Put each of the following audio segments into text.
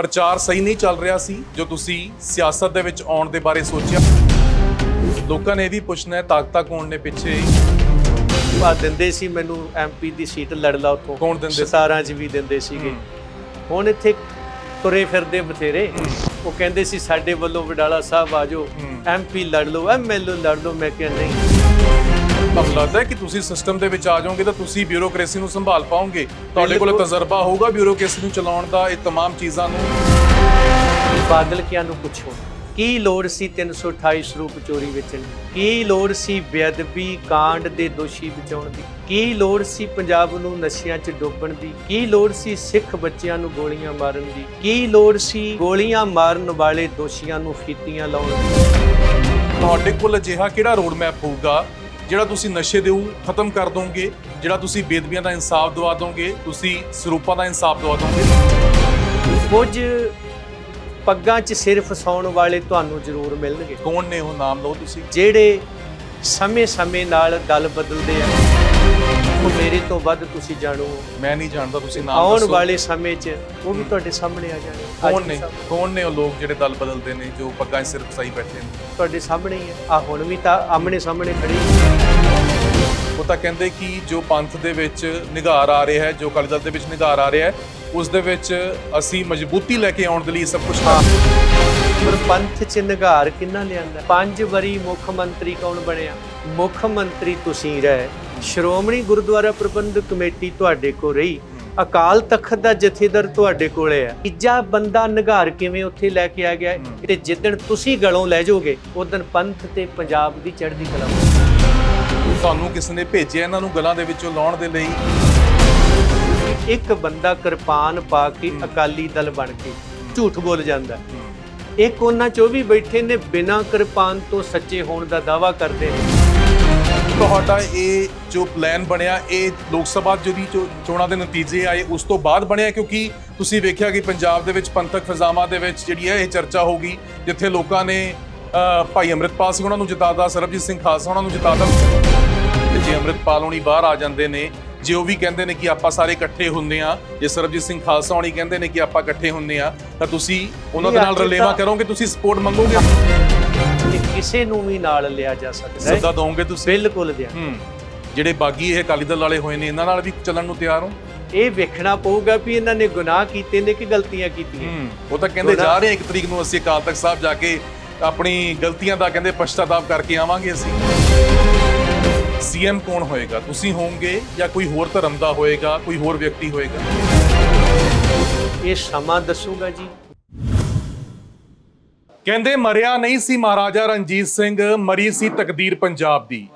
ਪ੍ਰਚਾਰ ਸਹੀ ਨਹੀਂ ਚੱਲ ਰਿਹਾ ਸੀ ਜੋ ਤੁਸੀਂ ਸਿਆਸਤ ਦੇ ਵਿੱਚ ਆਉਣ ਦੇ ਬਾਰੇ ਸੋਚਿਆ। ਲੋਕਾਂ ਨੇ ਇਹ ਵੀ ਪੁੱਛਣਾ ਹੈ ਤਾਕਤਾਂ ਕੌਣ ਨੇ ਪਿੱਛੇ? ਆ ਦਿੰਦੇ ਸੀ ਮੈਨੂੰ ਐਮਪੀ ਦੀ ਸੀਟ ਲੜ ਲਾ ਉੱਥੋਂ। ਕੌਣ ਦਿੰਦੇ? ਸੀ? 17 ਚ ਵੀ ਦਿੰਦੇ ਸੀਗੇ। ਹੁਣ ਇੱਥੇ ਤੁਰੇ ਫਿਰਦੇ ਬਥੇਰੇ। ਉਹ ਕਹਿੰਦੇ ਸੀ ਸਾਡੇ ਵੱਲੋਂ ਵਡਾਲਾ ਸਾਹਿਬ ਆਜੋ। ਐਮਪੀ ਲੜ ਲਓ ਐਮਐਲਏ ਲੜ ਲਓ। ਮੈਂ ਕਿਹਾ ਨਹੀਂ। ਤੁਹਾਨੂੰ ਲੱਗਦਾ ਹੈ ਕਿ ਤੁਸੀਂ ਸਿਸਟਮ ਦੇ ਵਿੱਚ ਆ ਜਾਓਗੇ ਤਾਂ ਤੁਸੀਂ ਬਿਊਰੋਕ੍ਰੇਸੀ ਨੂੰ ਸੰਭਾਲ ਪਾਓਗੇ ਤੁਹਾਡੇ ਕੋਲ ਬਿਲਕੁਲ। ਤਜਰਬਾ ਹੋਊਗਾ ਬਿਊਰੋਕ੍ਰੇਸੀ ਨੂੰ ਚਲਾਉਣ ਦਾ ਇਹ तमाम ਚੀਜ਼ਾਂ ਨੂੰ ਬਾਦਲ ਕਿਆਂ ਨੂੰ ਪੁੱਛੋ ਕੀ ਲੋੜ ਸੀ 328 ਸਰੂਪ ਚੋਰੀ ਵੇਚਣ ਦੀ ਕੀ ਲੋੜ ਸੀ ਬੇਅਦਬੀ ਕਾਂਡ ਦੇ ਦੋਸ਼ੀ ਬਚਾਉਣ ਦੀ ਕੀ ਲੋੜ ਸੀ ਪੰਜਾਬ ਨੂੰ ਨਸ਼ਿਆਂ 'ਚ ਡੋਬਣ ਦੀ ਕੀ ਲੋੜ ਸੀ ਸਿੱਖ ਬੱਚਿਆਂ ਨੂੰ ਗੋਲੀਆਂ ਮਾਰਨ ਦੀ ਕੀ ਲੋੜ ਸੀ ਗੋਲੀਆਂ ਮਾਰਨ ਵਾਲੇ ਦੋਸ਼ੀਆਂ ਨੂੰ ਫੀਤੀਆਂ ਲਾਉਣ ਦੀ ਤੁਹਾਡੇ ਕੋਲ ਅਜਿਹਾ ਕਿਹੜਾ ਰੋਡ ਮੈਪ ਹੋਊਗਾ ਜਿਹੜਾ ਤੁਸੀਂ ਨਸ਼ੇ ਦੇ ਉਹ ਖਤਮ ਕਰ ਦੋਗੇ ਜਿਹੜਾ ਤੁਸੀਂ ਬੇਦਬੀਆਂ ਦਾ ਇਨਸਾਫ ਦਵਾ ਦੋਗੇ ਤੁਸੀਂ ਸਰੂਪਾਂ ਦਾ ਇਨਸਾਫ ਦਵਾ ਦੋਗੇ। ਕੁਝ ਪੱਗਾਂ 'ਚ ਸਿਰ ਫਸਾਉਣ ਵਾਲੇ ਤੁਹਾਨੂੰ ਜ਼ਰੂਰ ਮਿਲਣਗੇ। ਕੌਣ ਨੇ ਉਹ? ਨਾਮ ਲਓ ਤੁਸੀਂ। ਜਿਹੜੇ ਸਮੇਂ-ਸਮੇਂ ਨਾਲ ਦਲ ਬਦਲਦੇ ਆ। ਉਹ ਮੇਰੇ ਤੋਂ ਵੱਧ ਤੁਸੀਂ ਜਾਣੋ। ਮੈਂ ਨਹੀਂ ਜਾਣਦਾ ਤੁਸੀਂ ਨਾਮ ਆਉਣ ਦੱਸੋ। ਵਾਲੇ ਸਮੇਂ 'ਚ ਉਹ ਵੀ ਤੁਹਾਡੇ ਸਾਹਮਣੇ ਆ ਜਾਣੇ। ਅੱਜ ਕੌਣ ਨੇ? ਸਾਹਮਣੇ- ਕੌਣ ਨੇ ਉਹ ਲੋਕ ਜਿਹੜੇ ਦਲ ਬਦਲਦੇ ਨੇ ਜੋ ਪੱਗਾਂ ਸਿਰ ਫਸਾਈ ਬੈਠੇ ਨੇ? ਤੁਹਾਡੇ ਸਾਹਮਣੇ ਹੀ ਆ। ਹੁਣ ਵੀ ਤਾਂ ਆਮਣੇ ਸਾਹਮਣੇ ਖੜੀ ਉਹ ਤਾਂ ਕਹਿੰਦੇ ਕਿ ਜੋ ਪੰਥ ਦੇ ਵਿੱਚ ਨਿਗਾਰ ਆ ਰਿਹਾ ਹੈ ਜੋ ਅਕਾਲੀ ਦਲ ਦੇ ਵਿੱਚ ਨਿਗਾਰ ਆ ਰਿਹਾ ਹੈ ਉਸ ਦੇ ਵਿੱਚ ਅਸੀਂ ਮਜ਼ਬੂਤੀ ਲੈ ਕੇ ਆਉਣ ਦੇ ਲਈ ਸਭ ਕੁਝ ਕਰ ਪਰ ਪੰਥ 'ਚ ਨਿਗਾਰ ਕਿੰਨਾ ਲਿਆਂਦਾ? ਪੰਜ ਵਾਰੀ ਮੁੱਖ ਮੰਤਰੀ ਕੌਣ ਬਣਿਆ? ਮੁੱਖ ਮੰਤਰੀ ਤੁਸੀਂ ਰਹੇ। ਸ਼੍ਰੋਮਣੀ ਗੁਰਦੁਆਰਾ ਪ੍ਰਬੰਧਕ ਕਮੇਟੀ ਤੁਹਾਡੇ ਕੋਲ ਰਹੀ। ਅਕਾਲ ਤਖਤ ਦਾ ਜਥੇਦਾਰ ਤੁਹਾਡੇ ਕੋਲੇ ਆ ਤੀਜਾ ਬੰਦਾ ਨਿਗਾਰ ਕਿਵੇਂ ਉੱਥੇ ਲੈ ਕੇ ਆ ਗਿਆ? ਤੇ ਜਿੱਦਣ ਤੁਸੀਂ ਗਲੋਂ ਲੈ ਜਾਓਗੇ ਉਦੋਂ ਪੰਥ ਤੇ ਪੰਜਾਬ ਦੀ ਚੜ੍ਹਦੀ ਕਲਾ ਤੁਹਾਨੂੰ ਕਿਸ ਨੇ ਭੇਜਿਆ ਇਹਨਾਂ ਨੂੰ ਗਲਾਂ ਦੇ ਵਿੱਚੋਂ ਲਾਉਣ ਦੇ ਲਈ? ਇੱਕ ਬੰਦਾ ਕਿਰਪਾਨ ਪਾ ਕੇ ਅਕਾਲੀ ਦਲ ਬਣ ਕੇ ਝੂਠ ਬੋਲ ਜਾਂਦਾ। ਇੱਕ ਉਹਨਾਂ ਚੋਂ ਵੀ ਬੈਠੇ ਨੇ ਬਿਨਾਂ ਕਿਰਪਾਨ ਤੋਂ ਸੱਚੇ ਹੋਣ ਦਾ ਦਾਵਾ ਕਰਦੇ ਨੇ। ਤੁਹਾਡਾ ਇਹ ਜੋ ਪਲਾਨ ਬਣਿਆ ਇਹ ਲੋਕ ਸਭਾ ਜਿਹੜੀ ਚੋਣਾਂ ਦੇ ਨਤੀਜੇ ਆਏ ਉਸ ਤੋਂ ਬਾਅਦ ਬਣਿਆ ਕਿਉਂਕਿ ਤੁਸੀਂ ਵੇਖਿਆ ਕਿ ਪੰਜਾਬ ਦੇ ਵਿੱਚ ਪੰਥਕ ਫਜ਼ਾਮਾਂ ਦੇ ਵਿੱਚ ਜਿਹੜੀ ਹੈ ਇਹ ਚਰਚਾ ਹੋਗੀ ਜਿੱਥੇ ਲੋਕਾਂ ਨੇ ਭਾਈ ਅੰਮ੍ਰਿਤਪਾਲ ਸਿੰਘ ਉਹਨਾਂ ਨੂੰ ਜਿਤਾਦਾ ਸਰਬਜੀਤ ਸਿੰਘ ਖਾਲਸਾ ਉਹਨਾਂ ਨੂੰ ਜਿਤਾਦਾ ਜੇ ਅੰਮ੍ਰਿਤਪਾਲ ਹੋਣੀ ਬਾਹਰ ਆ ਜਾਂਦੇ ਨੇ ਜੇ ਉਹ ਵੀ ਕਹਿੰਦੇ ਨੇ ਕਿ ਆਪਾਂ ਸਾਰੇ ਇਕੱਠੇ ਹੁੰਦੇ ਆ ਜੇ ਸਰਬਜੀਤ ਸਿੰਘ ਖਾਲਸਾ ਹੋਣੀ ਕਹਿੰਦੇ ਨੇ ਕਿ ਆਪਾਂ ਇਕੱਠੇ ਹੁੰਦੇ ਆ ਤਾਂ ਤੁਸੀਂ ਉਹਨਾਂ ਦੇ ਨਾਲ ਰਲੇਵਾ ਕਰੋਗੇ ਤੁਸੀਂ ਸਪੋਰਟ ਮੰਗੋਗੇ? ਕਿਸੇ ਨੂੰ ਵੀ ਨਾਲ ਲਿਆ ਜਾ ਸਕਦਾ ਸੱਦਾ ਦੋਗੇ ਤੁਸੀਂ? ਬਿਲਕੁਲ ਦਿਆਂ। ਹੂੰ। ਜਿਹੜੇ ਬਾਗੀ ਇਹ ਅਕਾਲੀ ਦਲ ਵਾਲੇ ਹੋਏ ਨੇ ਇਹਨਾਂ ਨਾਲ ਵੀ ਚੱਲਣ ਨੂੰ ਤਿਆਰ ਹੋ? ਇਹ ਵੇਖਣਾ ਪਊਗਾ ਵੀ ਇਹਨਾਂ ਨੇ ਗੁਨਾਹ ਕੀਤੇ ਨੇ ਕਿ ਗਲਤੀਆਂ ਕੀਤੀਆਂ ਹੂੰ। ਉਹ ਤਾਂ ਕਹਿੰਦੇ ਜਾ ਰਹੇ ਇੱਕ ਤਰੀਕ ਨੂੰ ਅਸੀਂ ਅਕਾਲ ਤਖਤ ਸਾਹਿਬ ਜਾ ਕੇ ਆਪਣੀ ਗਲਤੀਆਂ ਦਾ ਕਹਿੰਦੇ ਪਛਤਾਤਾਪ ਕਰਕੇ ਆਵਾਂਗੇ ਅਸੀਂ। ਸੀਐਮ ਕੌਣ ਹੋਏਗਾ? ਤੁਸੀਂ ਹੋਵੋਗੇ ਜਾਂ ਕੋਈ ਹੋਰ ਧਰਮ ਦਾ ਹੋਏਗਾ ਕੋਈ ਹੋਰ ਵਿਅਕਤੀ ਹੋਏਗਾ? ਇਹ ਸਮਾਂ ਦੱਸੂਗਾ ਜੀ। ਕਹਿੰਦੇ ਮਰਿਆ ਨਹੀਂ ਸੀ ਮਹਾਰਾਜਾ ਰਣਜੀਤ ਸਿੰਘ, ਮਰੀ ਸੀ ਤਕਦੀਰ ਪੰਜਾਬ ਦੀ।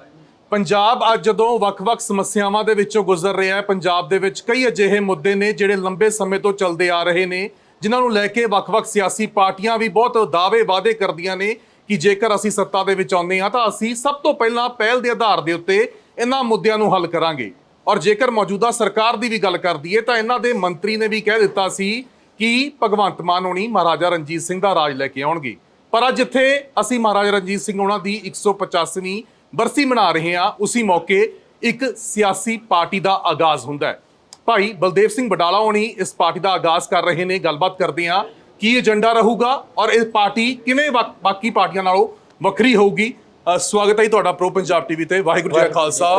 ਪੰਜਾਬ ਅੱਜ ਜਦੋਂ ਵੱਖ-ਵੱਖ ਸਮੱਸਿਆਵਾਂ ਦੇ ਵਿੱਚੋਂ ਗੁਜ਼ਰ ਰਿਹਾ ਹੈ, ਪੰਜਾਬ ਦੇ ਵਿੱਚ ਕਈ ਅਜਿਹੇ ਮੁੱਦੇ ਨੇ ਜਿਹੜੇ ਲੰਬੇ ਸਮੇਂ ਤੋਂ ਚੱਲਦੇ ਆ ਰਹੇ ਨੇ, ਜਿਨ੍ਹਾਂ ਨੂੰ ਲੈ ਕੇ ਵੱਖ-ਵੱਖ ਸਿਆਸੀ ਪਾਰਟੀਆਂ ਵੀ ਬਹੁਤ ਦਾਅਵੇ ਵਾਅਦੇ ਕਰਦੀਆਂ ਨੇ ਕਿ ਜੇਕਰ ਅਸੀਂ ਸੱਤਾ ਦੇ ਵਿੱਚ ਆਉਂਦੇ ਹਾਂ ਤਾਂ ਅਸੀਂ ਸਭ ਤੋਂ ਪਹਿਲਾਂ ਪਹਿਲ ਦੇ ਆਧਾਰ ਦੇ ਉੱਤੇ ਇਹਨਾਂ ਮੁੱਦਿਆਂ ਨੂੰ ਹੱਲ ਕਰਾਂਗੇ। ਔਰ ਜੇਕਰ ਮੌਜੂਦਾ ਸਰਕਾਰ ਦੀ ਵੀ ਗੱਲ ਕਰਦੀ ਹੈ ਤਾਂ ਇਹਨਾਂ ਦੇ ਮੰਤਰੀ ਨੇ ਵੀ ਕਹਿ ਦਿੱਤਾ ਸੀ ਕਿ ਭਗਵੰਤ ਮਾਨ ਹੋਣੀ ਮਹਾਰਾਜਾ ਰਣਜੀਤ ਸਿੰਘ ਦਾ ਰਾਜ ਲੈ ਕੇ ਆਉਣਗੇ? ਪਰ ਅੱਜ ਇੱਥੇ ਅਸੀਂ ਮਹਾਰਾਜਾ ਰਣਜੀਤ ਸਿੰਘ ਹੋਣਾ ਦੀ 185ਵੀਂ ਬਰਸੀ ਮਨਾ ਰਹੇ ਹਾਂ। ਉਸੇ ਮੌਕੇ ਇੱਕ ਸਿਆਸੀ ਪਾਰਟੀ ਦਾ ਆਗਾਜ਼ ਹੁੰਦਾ ਹੈ। ਭਾਈ ਬਲਦੇਵ ਸਿੰਘ ਬਡਾਲਾ ਹੋਣੀ ਇਸ ਪਾਰਟੀ ਦਾ ਆਗਾਜ਼ ਕਰ ਰਹੇ ਨੇ। ਗੱਲਬਾਤ ਕਰਦੇ ਹਾਂ ਕੀ ਏਜੰਡਾ ਰਹੂਗਾ ਔਰ ਇਹ ਪਾਰਟੀ ਕਿਵੇਂ ਬਾਕੀ ਪਾਰਟੀਆਂ ਨਾਲੋਂ ਵੱਖਰੀ ਹੋਊਗੀ। ਸਵਾਗਤ ਹੈ ਤੁਹਾਡਾ ਪ੍ਰੋ ਪੰਜਾਬ ਟੀਵੀ ਤੇ। ਵਾਹਿਗੁਰੂ ਜੀ ਕਾ ਖਾਲਸਾ।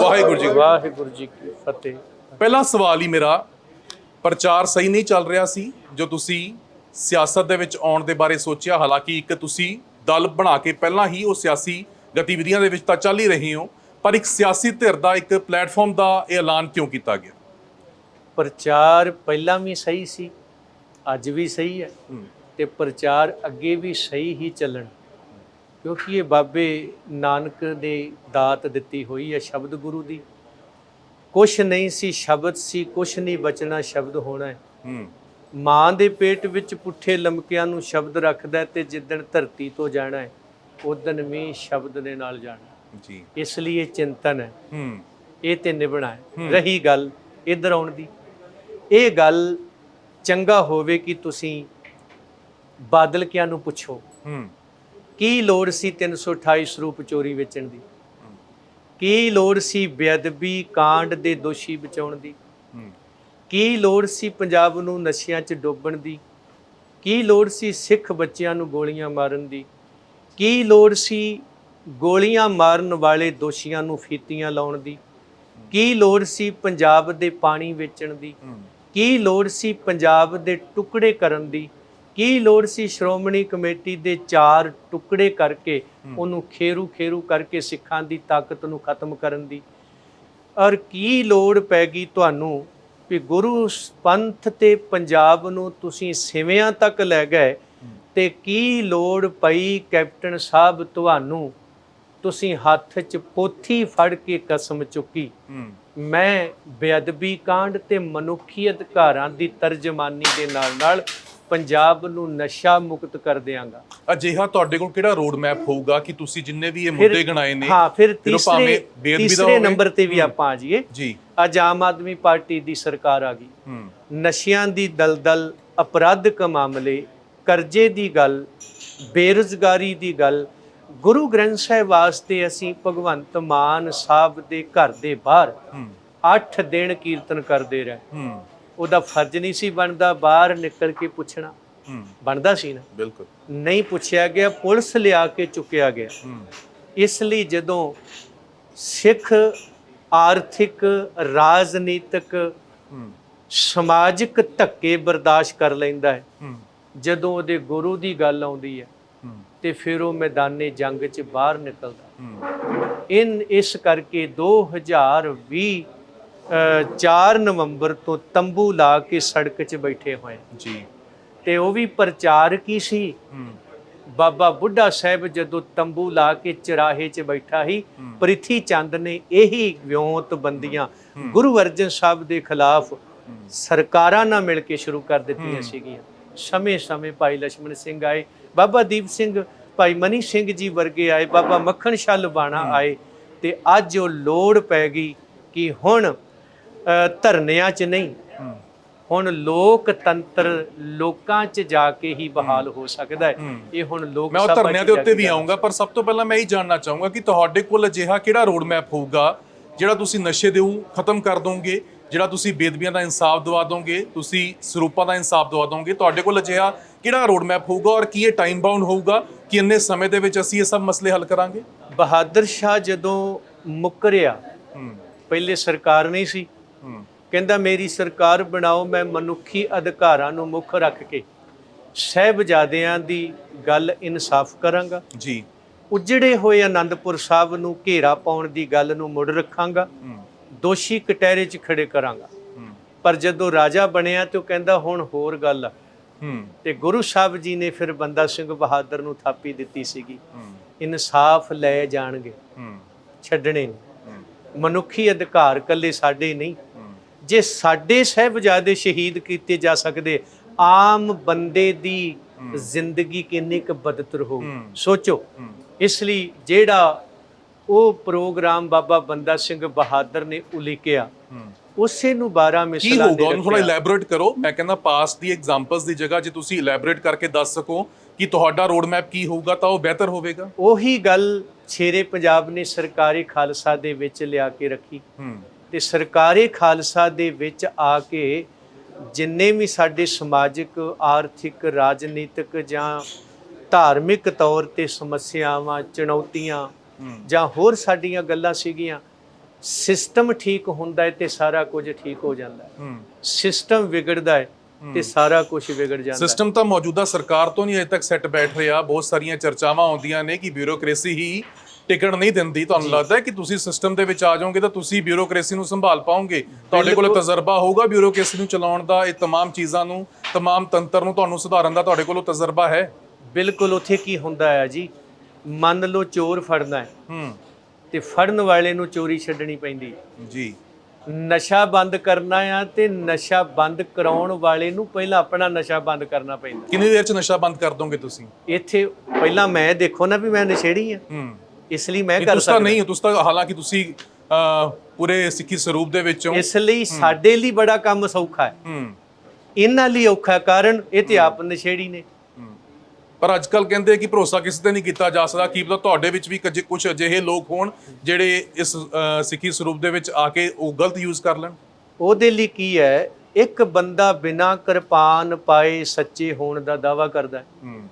ਵਾਹਿਗੁਰੂ ਜੀ। ਵਾਹਿਗੁਰੂ ਜੀ ਕੀ ਫਤਿਹ। ਪਹਿਲਾ ਸਵਾਲ ਹੀ ਮੇਰਾ ਪ੍ਰਚਾਰ ਸਹੀ ਨਹੀਂ ਚੱਲ ਰਿਹਾ ਸੀ ਜੋ ਤੁਸੀਂ ਸਿਆਸਤ ਦੇ ਵਿੱਚ ਆਉਣ ਦੇ ਬਾਰੇ ਸੋਚਿਆ ਹਾਲਾਂਕਿ ਇੱਕ ਤੁਸੀਂ ਦਲ ਬਣਾ ਕੇ ਪਹਿਲਾਂ ਹੀ ਉਹ ਸਿਆਸੀ ਗਤੀਵਿਧੀਆਂ ਦੇ ਵਿੱਚ ਤਾਂ ਚੱਲ ਹੀ ਰਹੇ ਹੋ ਪਰ ਇੱਕ ਸਿਆਸੀ ਧਿਰ ਦਾ ਇੱਕ ਪਲੇਟਫਾਰਮ ਦਾ ਇਹ ਐਲਾਨ ਕਿਉਂ ਕੀਤਾ ਗਿਆ? ਪ੍ਰਚਾਰ ਪਹਿਲਾਂ ਵੀ ਸਹੀ ਸੀ ਅੱਜ ਵੀ ਸਹੀ ਹੈ ਤੇ ਪ੍ਰਚਾਰ ਅੱਗੇ ਵੀ ਸਹੀ ਹੀ ਚੱਲਣ। ਕਿਉਂਕਿ ਇਹ ਬਾਬੇ ਨਾਨਕ ਨੇ ਦਾਤ ਦਿੱਤੀ ਹੋਈ ਹੈ ਸ਼ਬਦ ਗੁਰੂ ਦੀ। ਕੁਛ ਨਹੀਂ ਸੀ ਸ਼ਬਦ ਸੀ ਕੁਛ ਨਹੀਂ ਬਚਣਾ ਸ਼ਬਦ ਹੋਣਾ ਹੈ। ਹੂੰ। ਮਾਂ ਦੇ ਪੇਟ ਵਿੱਚ ਪੁੱਠੇ ਲਮਕਿਆਂ ਨੂੰ ਸ਼ਬਦ ਰੱਖਦਾ ਤੇ ਜਿੱਦਣ ਧਰਤੀ ਤੋਂ ਜਾਣਾ ਹੈ ਉਦਣ ਵੀ ਸ਼ਬਦ ਦੇ ਨਾਲ ਜਾਣਾ ਜੀ। ਇਸ ਲਈ ਇਹ ਚਿੰਤਨ ਹੈ। ਹੂੰ। ਇਹ ਤੇ ਨਿਭਣਾ ਹੈ। ਰਹੀ ਗੱਲ ਇੱਧਰ ਆਉਣ ਦੀ। ਇਹ ਗੱਲ ਚੰਗਾ ਹੋਵੇ ਕਿ ਤੁਸੀਂ ਬਾਦਲ ਕਿਆਂ ਨੂੰ ਪੁੱਛੋ। ਹੂੰ। ਕੀ ਲੋੜ ਸੀ 328 ਸਰੂਪ ਚੋਰੀ ਵੇਚਣ ਦੀ? ਕੀ ਲੋੜ ਸੀ ਬੇਅਦਬੀ ਕਾਂਡ ਦੇ ਦੋਸ਼ੀ ਬਚਾਉਣ ਦੀ? ਕੀ ਲੋੜ ਸੀ ਪੰਜਾਬ ਨੂੰ ਨਸ਼ਿਆਂ 'ਚ ਡੋਬਣ ਦੀ? ਕੀ ਲੋੜ ਸੀ ਸਿੱਖ ਬੱਚਿਆਂ ਨੂੰ ਗੋਲੀਆਂ ਮਾਰਨ ਦੀ? ਕੀ ਲੋੜ ਸੀ ਗੋਲੀਆਂ ਮਾਰਨ ਵਾਲੇ ਦੋਸ਼ੀਆਂ ਨੂੰ ਫੀਤੀਆਂ ਲਾਉਣ ਦੀ? ਕੀ ਲੋੜ ਸੀ ਪੰਜਾਬ ਦੇ ਪਾਣੀ ਵੇਚਣ ਦੀ? ਕੀ ਲੋੜ ਸੀ ਪੰਜਾਬ ਦੇ ਟੁਕੜੇ ਕਰਨ ਦੀ? ਕੀ ਲੋੜ ਸੀ ਸ਼੍ਰੋਮਣੀ ਕਮੇਟੀ ਦੇ ਚਾਰ ਟੁਕੜੇ ਕਰਕੇ ਉਹਨੂੰ ਖੇਰੂ ਖੇਰੂ ਕਰਕੇ ਸਿੱਖਾਂ ਦੀ ਤਾਕਤ ਨੂੰ ਖਤਮ ਕਰਨ ਦੀ? ਔਰ ਕੀ ਲੋੜ ਪੈ ਗਈ ਤੁਹਾਨੂੰ ਵੀ ਗੁਰੂ ਪੰਥ ਤੇ ਪੰਜਾਬ ਨੂੰ ਤੁਸੀਂ ਸਿਵਿਆਂ ਤੱਕ ਲੈ ਗਏ ਤੇ ਕੀ ਲੋੜ ਪਈ ਕੈਪਟਨ ਸਾਹਿਬ ਤੁਹਾਨੂੰ ਤੁਸੀਂ ਹੱਥ 'ਚ ਪੋਥੀ ਫੜ ਕੇ ਕਸਮ ਚੁੱਕੀ? ਮੈਂ ਬੇਅਦਬੀ ਕਾਂਡ ਤੇ ਮਨੁੱਖੀ ਅਧਿਕਾਰਾਂ ਦੀ ਤਰਜਮਾਨੀ ਦੇ ਨਾਲ ਨਾਲ ਪੰਜਾਬ ਨੂੰ ਨਸ਼ਾ ਮੁਕਤ ਕਰ ਦਿਆਂਗਾ। ਅਜਿਹਾ ਤੁਹਾਡੇ ਕੋਲ ਕਿਹੜਾ ਰੋਡ ਮੈਪ ਹੋਊਗਾ ਕਿ ਤੁਸੀਂ ਜਿੰਨੇ ਵੀ ਇਹ ਮੁੱਦੇ ਗਣਾਏ ਨੇ ਹਾਂ ਫਿਰ ਤੀਸਰੇ। ਨੰਬਰ ਤੇ ਵੀ ਆਪਾਂ ਆ ਜਾਈਏ। ਜੀ। ਅੱਜ ਆਮ ਆਦਮੀ ਪਾਰਟੀ ਦੀ ਸਰਕਾਰ ਆ ਗਈ। ਨਸ਼ਿਆਂ ਦੀ ਦਲਦਲ ਅਪਰਾਧਿਕ ਮਾਮਲੇ ਕਰਜ਼ੇ ਦੀ ਗੱਲ ਬੇਰੁਜ਼ਗਾਰੀ ਦੀ ਗੱਲ ਗੁਰੂ ਗ੍ਰੰਥ ਸਾਹਿਬ ਵਾਸਤੇ ਅਸੀਂ ਭਗਵੰਤ ਮਾਨ ਸਾਹਿਬ ਦੇ ਘਰ ਦੇ ਬਾਹਰ ਹੂੰ। 8 ਦਿਨ ਕੀਰਤਨ ਕਰਦੇ ਰਹੇ। ਹੂੰ। ਉਹਦਾ ਫਰਜ਼ ਨਹੀਂ ਸੀ ਬਣਦਾ ਬਾਹਰ ਨਿਕਲ ਕੇ ਪੁੱਛਣਾ। ਬਣਦਾ ਸੀ ਨਾ। ਬਿਲਕੁਲ। ਨਹੀਂ ਪੁੱਛਿਆ ਗਿਆ ਪੁਲਿਸ ਲਿਆ ਕੇ ਚੁੱਕਿਆ ਗਿਆ। ਇਸ ਲਈ ਜਦੋਂ ਸਿੱਖ ਆਰਥਿਕ ਰਾਜਨੀਤਿਕ ਸਮਾਜਿਕ ਧੱਕੇ ਬਰਦਾਸ਼ਤ ਕਰ ਲੈਂਦਾ ਹੈ। ਜਦੋਂ ਉਹਦੇ ਗੁਰੂ ਦੀ ਗੱਲ ਆਉਂਦੀ ਹੈ ਤੇ ਫਿਰ ਉਹ ਮੈਦਾਨੇ ਜੰਗ 'ਚ ਬਾਹਰ ਨਿਕਲਦਾ। ਇਨ ਇਸ ਕਰਕੇ 2020 ਅ, 4 ਨਵੰਬਰ ਤੋਂ ਤੰਬੂ ਲਾ ਕੇ ਸੜਕ 'ਚ ਬੈਠੇ ਹੋਏ। ਜੀ। ਤੇ ਉਹ ਵੀ ਪ੍ਰਚਾਰ ਕੀ ਸੀ। ਬਾਬਾ ਬੁੱਢਾ ਸਾਹਿਬ ਜਦੋਂ ਤੰਬੂ ਲਾ ਕੇ ਚਰਾਹੇ 'ਚ ਬੈਠਾ ਸੀ ਪ੍ਰਿਥੀ ਚੰਦ ਨੇ ਇਹੀ ਵਿਉਂਤ ਬੰਦੀਆਂ ਗੁਰੂ ਅਰਜਨ ਸਾਹਿਬ ਦੇ ਖਿਲਾਫ ਸਰਕਾਰਾਂ ਨਾਲ ਮਿਲ ਕੇ ਸ਼ੁਰੂ ਕਰ ਦਿੱਤੀਆਂ ਸੀਗੀਆਂ। ਸਮੇਂ-ਸਮੇਂ ਭਾਈ ਲక్ష్మణ ਸਿੰਘ ਆਏ ਬਾਬਾ ਦੀਪ ਸਿੰਘ ਭਾਈ ਮਨੀ ਸਿੰਘ ਜੀ ਵਰਗੇ ਆਏ ਬਾਬਾ ਮੱਖਣ ਸ਼ਾਹ ਲਬਾਣਾ ਆਏ ਤੇ ਅੱਜ ਉਹ ਲੋੜ ਪੈ ਗਈ ਕਿ ਹੁਣ ਧਰਨਿਆਂ 'ਚ ਨਹੀਂ। ਹੁਣ ਲੋਕਤੰਤਰ ਲੋਕਾਂ 'ਚ ਜਾ ਕੇ ਹੀ ਬਹਾਲ ਹੋ ਸਕਦਾ ਹੈ। ਇਹ ਹੁਣ ਲੋਕ ਮੈਂ ਉਹ ਧਰਨਿਆਂ ਦੇ ਉੱਤੇ ਵੀ ਆਉਂਗਾ ਪਰ ਸਭ ਤੋਂ ਪਹਿਲਾਂ ਮੈਂ ਇਹ ਜਾਣਨਾ ਚਾਹੂੰਗਾ ਕਿ ਤੁਹਾਡੇ ਕੋਲ ਅਜਿਹਾ ਕਿਹੜਾ ਰੋਡ ਮੈਪ ਹੋਊਗਾ ਜਿਹੜਾ ਤੁਸੀਂ ਨਸ਼ੇ ਦੇ ਨੂੰ ਖਤਮ ਕਰ ਦੋਗੇ ਜਿਹੜਾ ਤੁਸੀਂ ਬੇਦਬੀਆਂ ਦਾ ਇਨਸਾਫ ਦਵਾ ਦੋਗੇ ਤੁਸੀਂ ਸਰੂਪਾਂ ਦਾ ਇਨਸਾਫ ਦਵਾ ਦੋਗੇ। ਤੁਹਾਡੇ ਕੋਲ ਅਜਿਹਾ ਕਿਹੜਾ ਰੋਡ ਮੈਪ ਹੋਊਗਾ ਔਰ ਕੀ ਇਹ ਟਾਈਮ ਬਾਉਂਡ ਹੋਊਗਾ ਕਿ ਇੰਨੇ ਸਮੇਂ ਦੇ ਵਿੱਚ ਅਸੀਂ ਇਹ ਸਭ ਮਸਲੇ ਹੱਲ ਕਰਾਂਗੇ? ਬਹਾਦਰ ਸ਼ਾਹ ਜਦੋਂ ਮੁੱਕਰਿਆ ਪਹਿਲੇ ਸਰਕਾਰ ਨਹੀਂ ਸੀ। ਕਹਿੰਦਾ ਮੇਰੀ ਸਰਕਾਰ ਬਣਾਓ ਮੈਂ ਮਨੁੱਖੀ ਅਧਿਕਾਰਾਂ ਨੂੰ ਮੁੱਖ ਰੱਖ ਕੇ ਸਹਿਬਜ਼ਾਦਿਆਂ ਦੀ ਗੱਲ ਇਨਸਾਫ ਕਰਾਂਗਾ। ਜੀ। ਉਜੜੇ ਹੋਏ ਆਨੰਦਪੁਰ ਸਾਹਿਬ ਨੂੰ ਘੇਰਾ ਪਾਉਣ ਦੀ ਗੱਲ ਨੂੰ ਮੁੜ ਰੱਖਾਂਗਾ। ਦੋਸ਼ੀ ਕਟਹਿਰੇ 'ਚ ਖੜੇ ਕਰਾਂਗਾ। ਪਰ ਜਦੋਂ ਰਾਜਾ ਬਣਿਆ ਤੇ ਉਹ ਕਹਿੰਦਾ ਹੁਣ ਹੋਰ ਗੱਲ ਆ। ਹੂੰ। ਤੇ ਗੁਰੂ ਸਾਹਿਬ ਜੀ ਨੇ ਫਿਰ ਬੰਦਾ ਸਿੰਘ ਬਹਾਦਰ ਨੂੰ ਥਾਪੀ ਦਿੱਤੀ ਸੀਗੀ। ਹੂੰ। ਇਨਸਾਫ ਲੈ ਜਾਣਗੇ। ਹੂੰ। ਛੱਡਣੇ ਨਹੀਂ ਮਨੁੱਖੀ ਅਧਿਕਾਰ ਕੱਲੇ ਸਾਡੇ ਨਹੀਂ ਜੇ ਸਾਡੇ ਸਹਿਬਜ਼ਾਦੇ ਸ਼ਹੀਦ ਕੀਤੇ ਜਾ ਸਕਦੇ ਆਮ ਬੰਦੇ ਦੀ ਜ਼ਿੰਦਗੀ ਕਿੰਨੀ ਕੁ ਬਦਤਰ ਹੋਊ। ਹੂੰ। ਸੋਚੋ ਇਸ ਲਈ ਜਿਹੜਾ ਉਹ ਪ੍ਰੋਗਰਾਮ ਬਾਬਾ ਬੰਦਾ ਸਿੰਘ ਬਹਾਦਰ ਨੇ ਉਲੀਕਿਆ ਉਸੇ ਨੂੰ 12 ਕੀ ਮਿਸਲਾਂ ਹੋਊਗਾ? ਦੇ ਉਹਨੂੰ ਥੋੜਾ ਇਲੈਬੋਰੇਟ ਕਰੋ। ਮੈਂ ਕਹਿੰਦਾ ਪਾਸ ਦੀ ਐਗਜ਼ਾਮਪਲਸ ਦੀ ਜਗ੍ਹਾ ਜੇ ਤੁਸੀਂ ਇਲੈਬੋਰੇਟ ਕਰਕੇ ਦੱਸ ਸਕੋ ਕਿ ਤੁਹਾਡਾ ਰੋਡ ਮੈਪ ਕੀ ਹੋਊਗਾ ਤਾਂ ਉਹ ਬਿਹਤਰ ਹੋਵੇਗਾ। ਉਹੀ ਗੱਲ ਸ਼ੇਰੇ ਪੰਜਾਬ ਨੇ ਸਰਕਾਰੀ ਖਾਲਸਾ ਦੇ ਵਿੱਚ ਲਿਆ ਕੇ ਰੱਖੀ। ਤੇ ਸਰਕਾਰੀ ਖਾਲਸਾ ਦੇ ਵਿੱਚ ਆ ਕੇ ਜਿੰਨੇ ਵੀ ਸਾਡੇ ਸਮਾਜਿਕ ਆਰਥਿਕ ਰਾਜਨੀਤਿਕ ਜਾਂ ਧਾਰਮਿਕ ਤੌਰ ਤੇ ਸਮੱਸਿਆਵਾਂ ਚੁਣੌਤੀਆਂ ਜਾਂ ਹੋਰ ਸਾਡੀਆਂ ਗੱਲਾਂ ਸੀਗੀਆਂ ਸਿਸਟਮ ਠੀਕ ਹੁੰਦਾ ਹੈ ਤੇ ਸਾਰਾ ਕੁਝ ਠੀਕ ਹੋ ਜਾਂਦਾ ਹੈ। ਸਿਸਟਮ ਵਿਗੜਦਾ ਹੈ ਤੇ ਸਾਰਾ ਕੁਝ ਵਿਗੜ ਜਾਂਦਾ ਸਿਸਟਮ ਤਾਂ ਮੌਜੂਦਾ ਸਰਕਾਰ ਤੋਂ ਨਹੀਂ ਅਜੇ ਤੱਕ ਸੈੱਟ ਬੈਠ ਰਿਹਾ। ਬਹੁਤ ਸਾਰੀਆਂ ਚਰਚਾਵਾਂ ਆਉਂਦੀਆਂ ਨੇ ਕਿ ਬਿਊਰੋਕ੍ਰੇਸੀ ਹੀ ਟਿਕਣ ਨਹੀਂ ਦਿੰਦੀ ਤੁਹਾਨੂੰ ਲੱਗਦਾ ਹੈ ਕਿ ਤੁਸੀਂ ਸਿਸਟਮ ਦੇ ਵਿੱਚ ਆ ਜਾਓਗੇ ਤਾਂ ਤੁਸੀਂ ਬਿਊਰੋਕ੍ਰੇਸੀ ਨੂੰ ਸੰਭਾਲ ਪਾਓਗੇ ਤੁਹਾਡੇ ਕੋਲ ਤਜਰਬਾ ਹੋਊਗਾ ਬਿਊਰੋਕ੍ਰੇਸੀ ਨੂੰ ਚਲਾਉਣ ਦਾ ਇਹ तमाम ਚੀਜ਼ਾਂ ਨੂੰ तमाम ਤੰਤਰ ਨੂੰ ਤੁਹਾਨੂੰ ਸੁਧਾਰਨ ਦਾ ਤੁਹਾਡੇ ਕੋਲ ਤਜਰਬਾ ਹੈ ਬਿਲਕੁਲ ਉੱਥੇ ਕੀ ਹੁੰਦਾ ਹੈ ਜੀ ਮੰਨ ਲਓ ਚੋਰ ਫੜਨਾ ਹੈ ਹੂੰ ਤੇ ਫੜਨ ਵਾਲੇ ਨੂੰ ਚੋਰੀ ਛੱਡਣੀ ਪੈਂਦੀ ਹੈ ਜੀ ਨਸ਼ਾ ਬੰਦ ਕਰਨਾ ਆ ਤੇ ਨਸ਼ਾ ਬੰਦ ਕਰਾਉਣ ਵਾਲੇ ਨੂੰ ਪਹਿਲਾਂ ਆਪਣਾ ਨਸ਼ਾ ਬੰਦ ਕਰਨਾ ਪੈਂਦਾ ਕਿੰਨੀ ਦੇਰ ਚ ਨਸ਼ਾ ਬੰਦ ਕਰ ਦੋਗੇ ਤੁਸੀਂ ਇੱਥੇ ਪਹਿਲਾਂ ਮੈਂ ਦੇਖੋ ਨਾ ਵੀ ਮੈਂ ਨਸ਼ੇੜੀ ਆ ਹੂੰ ਇਸ ਲਈ ਮੈਂ ਕਰ ਤੁਸੀਂ ਤਾਂ ਸਕਦਾ। ਨਹੀਂ ਤੁਸੀਂ ਤਾਂ ਹਾਲਾਂਕਿ ਤੁਸੀਂ ਅਹ, ਪੂਰੇ ਸਿੱਖੀ ਸਰੂਪ ਦੇ ਵਿੱਚੋਂ ਇਸ ਲਈ ਸਾਡੇ ਲਈ ਬੜਾ ਕੰਮ ਸੌਖਾ ਹੈ। ਹੂੰ। ਇਹਨਾਂ ਲਈ ਔਖਾ ਕਾਰਨ ਇਹ ਤੇ ਆਪ ਨਸ਼ੇੜੀ ਨੇ। ਪਰ ਅੱਜ ਕੱਲ ਕਹਿੰਦੇ ਕਿ ਭਰੋਸਾ ਕਿਸੇ ਤੇ ਨਹੀਂ ਕੀਤਾ ਜਾ ਸਕਦਾ। ਕੀ ਪਤਾ ਤੁਹਾਡੇ ਵਿੱਚ ਵੀ ਕੁਝ ਕੁਝ ਅਜਿਹੇ ਲੋਕ ਹੋਣ ਜਿਹੜੇ ਇਸ ਅਹ, ਸਿੱਖੀ ਸਰੂਪ ਦੇ ਵਿੱਚ ਆ ਕੇ ਉਹ ਗਲਤ ਯੂਜ਼ ਕਰ ਲੈਣ। ਉਹਦੇ ਲਈ ਕੀ ਹੈ ਇੱਕ ਬੰਦਾ ਬਿਨਾ ਕਿਰਪਾਨ ਪਾਏ ਸੱਚੇ ਹੋਣ ਦਾ ਦਾਵਾ ਕਰਦਾ ਹੈ। ਹੂੰ।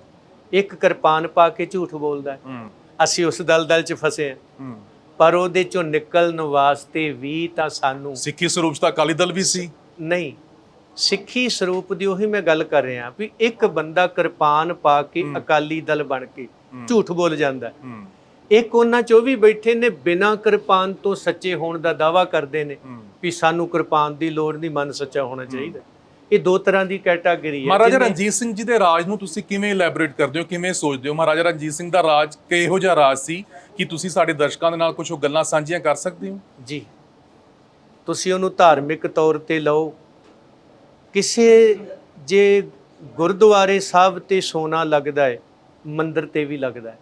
ਇੱਕ ਕਿਰਪਾਨ ਪਾ ਕੇ ਝੂਠ ਬੋਲਦਾ ਹੈ। ਹੂੰ। ਅਸੀਂ ਉਸ ਦਲਦਲ 'ਚ ਫਸੇ ਹਾਂ। ਪਰ ਉਹਦੇ ਚੋਂ ਨਿਕਲਣ ਵਾਸਤੇ ਵੀ ਤਾਂ ਸਾਨੂੰ ਸਿੱਖੀ ਸਰੂਪ 'ਚ ਤਾਂ ਅਕਾਲੀ ਦਲ ਵੀ ਸੀ। ਨਹੀਂ ਸਿੱਖੀ ਸਰੂਪ ਦੀ ਉਹੀ ਮੈਂ ਗੱਲ ਕਰ ਰਿਹਾ ਵੀ ਇੱਕ ਬੰਦਾ ਕਿਰਪਾਨ ਪਾ ਕੇ ਅਕਾਲੀ ਦਲ ਬਣ ਕੇ ਝੂਠ ਬੋਲ ਜਾਂਦਾ। ਇੱਕ ਉਹਨਾਂ ਚੋਂ ਵੀ ਬੈਠੇ ਨੇ ਬਿਨਾਂ ਕਿਰਪਾਨ ਤੋਂ ਸੱਚੇ ਹੋਣ ਦਾ ਦਾਵਾ ਕਰਦੇ ਨੇ ਵੀ ਸਾਨੂੰ ਕਿਰਪਾਨ ਦੀ ਲੋੜ ਨਹੀਂ ਮਨ ਸੱਚਾ ਹੋਣਾ ਚਾਹੀਦਾ। ਇਹ ਦੋ ਤਰ੍ਹਾਂ ਦੀ ਕੈਟਾਗਰੀ ਹੈ। ਮਹਾਰਾਜਾ ਰਣਜੀਤ ਸਿੰਘ ਜੀ ਦੇ ਰਾਜ ਨੂੰ ਤੁਸੀਂ ਕਿਵੇਂ ਇਲੈਬੋਰੇਟ ਕਰਦੇ ਹੋ? ਕਿਵੇਂ ਸੋਚਦੇ ਹੋ? ਮਹਾਰਾਜਾ ਰਣਜੀਤ ਸਿੰਘ ਦਾ ਰਾਜ ਕਿਹੋ ਜਿਹਾ ਰਾਜ ਸੀ ਕਿ ਤੁਸੀਂ ਸਾਡੇ ਦਰਸ਼ਕਾਂ ਦੇ ਨਾਲ ਕੁਝ ਗੱਲਾਂ ਸਾਂਝੀਆਂ ਕਰ ਸਕਦੇ ਹੋ? ਜੀ। ਤੁਸੀਂ ਉਹਨੂੰ ਧਾਰਮਿਕ ਤੌਰ ਤੇ ਲਓ। ਕਿਸੇ ਜੇ ਗੁਰਦੁਆਰੇ ਸਾਹਿਬ ਤੇ ਸੋਨਾ ਲੱਗਦਾ ਹੈ ਮੰਦਿਰ ਤੇ ਵੀ ਲੱਗਦਾ ਹੈ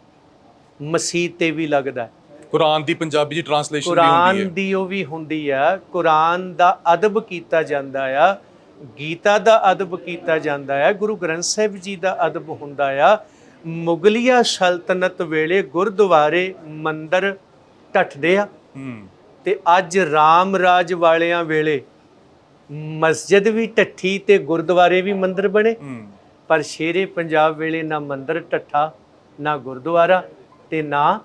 ਮਸਜਿਦ ਤੇ ਵੀ ਲੱਗਦਾ ਹੈ। ਕੁਰਾਨ ਦੀ ਪੰਜਾਬੀ ਦੀ ਟਰਾਂਸਲੇਸ਼ਨ ਵੀ ਹੁੰਦੀ ਕੁਰਾਨ ਹੈ। ਦੀ ਉਹ ਵੀ ਹੁੰਦੀ ਆ। ਕੁਰਾਨ ਦਾ ਅਦਬ ਕੀਤਾ ਜਾਂਦਾ ਆ। ਗੀਤਾ ਦਾ ਅਦਬ ਕੀਤਾ ਜਾਂਦਾ ਆ ਗੁਰੂ ਗ੍ਰੰਥ ਸਾਹਿਬ ਜੀ ਦਾ ਅਦਬ ਹੁੰਦਾ ਆ। ਮੁਗਲਿਆ ਸਲਤਨਤ ਵੇਲੇ ਗੁਰਦੁਆਰੇ ਮੰਦਰ ਟੱਟਦੇ ਆ। ਹੂੰ। ਤੇ ਅੱਜ ਰਾਮ ਰਾਜ ਵਾਲਿਆਂ ਵੇਲੇ ਮਸਜਿਦ ਵੀ ਟੱਠੀ ਤੇ ਗੁਰਦੁਆਰੇ ਵੀ ਮੰਦਰ ਬਣੇ। ਹੂੰ। ਪਰ ਸ਼ੇਰੇ ਪੰਜਾਬ ਵੇਲੇ ਨਾ ਮੰਦਰ ਟੱਠਾ ਨਾ ਗੁਰਦੁਆਰਾ ਤੇ ਨਾ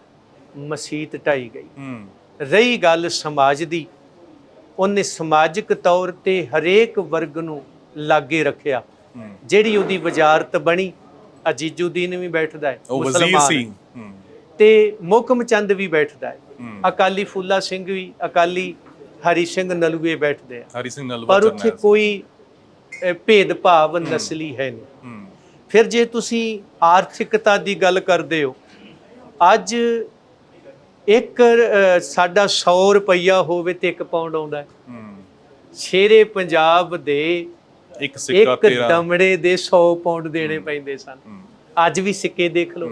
ਮਸਜਿਦ ਢਾਈ ਗਈ। ਹੂੰ। ਰਹੀ ਗੱਲ ਸਮਾਜ ਦੀ ਉਹਨੇ ਸਮਾਜਿਕ ਤੌਰ ਤੇ ਹਰੇਕ ਵਰਗ ਨੂੰ ਲਾਗੇ ਰੱਖਿਆ। ਜਿਹੜੀ ਉਹਦੀ ਵਜ਼ਾਰਤ ਬਣੀ ਅਜੀਜੁਦੀਨ ਵੀ ਬੈਠਦਾ ਹੈ ਉਹ ਵਜ਼ੀਰ ਸੀ। ਤੇ ਮੁਕਮ ਚੰਦ ਵੀ ਬੈਠਦਾ ਹੈ। ਅਕਾਲੀ ਫੂਲਾ ਸਿੰਘ ਵੀ ਅਕਾਲੀ ਹਰੀ ਸਿੰਘ ਨਲੂਏ ਬੈਠਦੇ ਆ। ਹਰੀ ਸਿੰਘ ਨਲਵਾ ਪਰ ਉੱਥੇ ਕੋਈ ਭੇਦਭਾਵ ਨਸਲੀ ਹੈ ਨਹੀਂ। ਫਿਰ ਜੇ ਤੁਸੀਂ ਆਰਥਿਕਤਾ ਦੀ ਗੱਲ ਕਰਦੇ ਹੋ ਅੱਜ ਇੱਕ ਸਾਡਾ 100 ਰੁਪਈਆ ਹੋਵੇ ਤੇ 1 ਪਾਉਂਡ ਆਉਂਦਾ ਹੈ। ਸ਼ੇਰੇ ਪੰਜਾਬ ਦੇ ਇੱਕ ਸਿੱਕਾ ਇੱਕ ਤੇਰਾ। ਦਮੜੇ ਦੇ 100 ਪਾਉਂਡ ਦੇਣੇ ਪੈਂਦੇ ਸਨ। ਅੱਜ ਵੀ ਸਿੱਕੇ ਦੇਖ ਲਓ।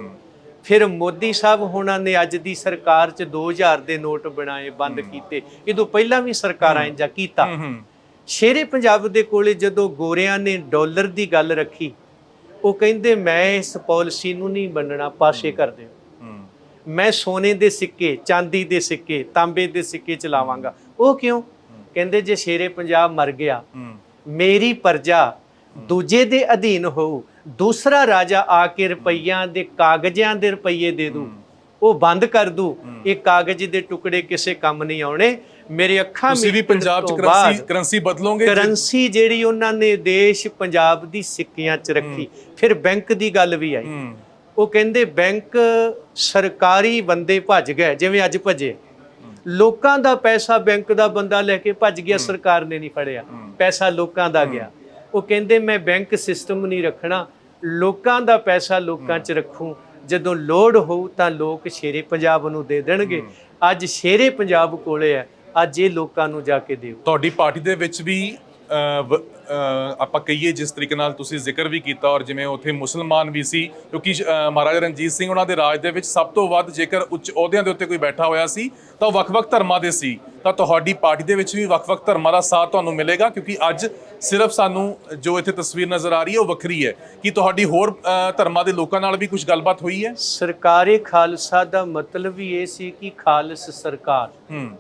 ਫਿਰ ਮੋਦੀ ਸਾਹਿਬ ਹੋਣਾ ਨੇ ਅੱਜ ਦੀ ਸਰਕਾਰ 'ਚ 2000 ਦੇ ਨੋਟ ਬਣਾਏ ਬੰਦ ਕੀਤੇ। ਇਦੋਂ ਪਹਿਲਾਂ ਵੀ ਸਰਕਾਰਾਂ ਇੰਜਾ ਕੀਤਾ। ਸ਼ੇਰੇ ਪੰਜਾਬ ਦੇ ਕੋਲੇ ਜਦੋਂ ਗੋਰਿਆਂ ਨੇ ਡਾਲਰ ਦੀ ਗੱਲ ਰੱਖੀ ਉਹ ਕਹਿੰਦੇ ਮੈਂ ਇਸ ਪਾਲਿਸੀ ਨੂੰ ਨਹੀਂ ਮੰਨਣਾ ਪਾਸੇ ਕਰ ਦਿਓ। ਹੂੰ ਮੈਂ ਸੋਨੇ ਦੇ ਸਿੱਕੇ ਚਾਂਦੀ ਦੇ ਸਿੱਕੇ ਤਾਂਬੇ ਦੇ ਸਿੱਕੇ ਚਲਾਵਾਂਗਾ। ਉਹ ਕਿਉਂ? ਕਹਿੰਦੇ ਜੇ ਸ਼ੇਰੇ ਪੰਜਾਬ ਮਰ ਗਿਆ ਮੇਰੀ ਪ੍ਰਜਾ ਦੂਜੇ ਦੇ ਅਧੀਨ ਹੋਊ ਦੂਸਰਾ ਰਾਜਾ ਆ ਕੇ ਰੁਪਈਆਂ ਦੇ ਕਾਗਜ਼ਾਂ ਦੇ ਰੁਪਈਏ ਦੇ ਦੂ ਉਹ ਬੰਦ ਕਰ ਦੂ ਇਹ ਕਾਗਜ਼ ਦੇ ਟੁਕੜੇ ਕਿਸੇ ਕੰਮ ਨਹੀਂ ਆਉਣੇ। ਮੇਰੇ ਅੱਖਾਂ ਤੁਸੀਂ ਵੀ ਪੰਜਾਬ ਚ ਕਰੰਸੀ ਕਰੰਸੀ ਬਦਲੋਗੇ ਕਰੰਸੀ ਜਿਹੜੀ ਉਹਨਾਂ ਨੇ ਦੇਸ਼ ਪੰਜਾਬ ਦੀ ਸਿੱਕਿਆਂ 'ਚ ਰੱਖੀ ਫਿਰ ਬੈਂਕ ਦੀ ਗੱਲ ਵੀ ਆਈ। ਉਹ ਕਹਿੰਦੇ ਬੈਂਕ ਸਰਕਾਰੀ ਬੰਦੇ ਭੱਜ ਗਏ ਜਿਵੇਂ ਅੱਜ ਭੱਜੇ। ਲੋਕਾਂ ਦਾ ਪੈਸਾ ਬੈਂਕ ਦਾ ਬੰਦਾ ਲੈ ਕੇ ਭੱਜ ਗਿਆ ਸਰਕਾਰ ਨੇ ਨਹੀਂ ਫੜਿਆ। ਪੈਸਾ ਲੋਕਾਂ ਦਾ ਗਿਆ। ਉਹ ਕਹਿੰਦੇ ਮੈਂ ਬੈਂਕ ਸਿਸਟਮ ਨਹੀਂ ਰੱਖਣਾ ਲੋਕਾਂ ਦਾ ਪੈਸਾ ਲੋਕਾਂ 'ਚ ਰੱਖੂ। ਜਦੋਂ ਲੋੜ ਹੋਊ ਤਾਂ ਲੋਕ ਸ਼ੇਰੇ ਪੰਜਾਬ ਨੂੰ ਦੇ ਦੇਣਗੇ। ਅੱਜ ਸ਼ੇਰੇ ਪੰਜਾਬ ਕੋਲੇ ਹੈ ਅੱਜ ਇਹ ਲੋਕਾਂ ਨੂੰ ਜਾ ਕੇ ਦਿਓ ਤੁਹਾਡੀ ਪਾਰਟੀ ਦੇ ਵਿੱਚ ਵੀ ਆਪਾਂ ਕਹੀਏ ਜਿਸ ਤਰੀਕੇ ਨਾਲ ਤੁਸੀਂ ਜ਼ਿਕਰ ਵੀ ਕੀਤਾ ਔਰ ਜਿਵੇਂ ਉੱਥੇ ਮੁਸਲਮਾਨ ਵੀ ਸੀ ਕਿਉਂਕਿ ਮਹਾਰਾਜਾ ਰਣਜੀਤ ਸਿੰਘ ਉਹਨਾਂ ਦੇ ਰਾਜ ਦੇ ਵਿੱਚ ਸਭ ਤੋਂ ਵੱਧ ਜੇਕਰ ਉੱਚ ਅਹੁਦਿਆਂ ਦੇ ਉੱਤੇ ਕੋਈ ਬੈਠਾ ਹੋਇਆ ਸੀ ਤਾਂ ਵੱਖ-ਵੱਖ ਧਰਮਾਂ ਦੇ ਸੀ। ਤਾਂ ਤੁਹਾਡੀ ਪਾਰਟੀ ਦੇ ਵਿੱਚ ਵੀ ਵੱਖ-ਵੱਖ ਧਰਮਾਂ ਦਾ ਸਾਥ ਤੁਹਾਨੂੰ ਮਿਲੇਗਾ ਕਿਉਂਕਿ ਅੱਜ ਸਿਰਫ ਸਾਨੂੰ ਜੋ ਇੱਥੇ ਤਸਵੀਰ ਨਜ਼ਰ ਆ ਰਹੀ ਹੈ ਉਹ ਵੱਖਰੀ ਹੈ। ਕਿ ਤੁਹਾਡੀ ਹੋਰ ਧਰਮਾਂ ਦੇ ਲੋਕਾਂ ਨਾਲ ਵੀ ਕੁਝ ਗੱਲਬਾਤ ਹੋਈ ਹੈ? ਸਰਕਾਰੇ ਖਾਲਸਾ ਦਾ ਮਤਲਬ ਹੀ ਇਹ ਸੀ ਕਿ ਖਾਲਸ ਸਰਕਾਰ ਹੂੰ।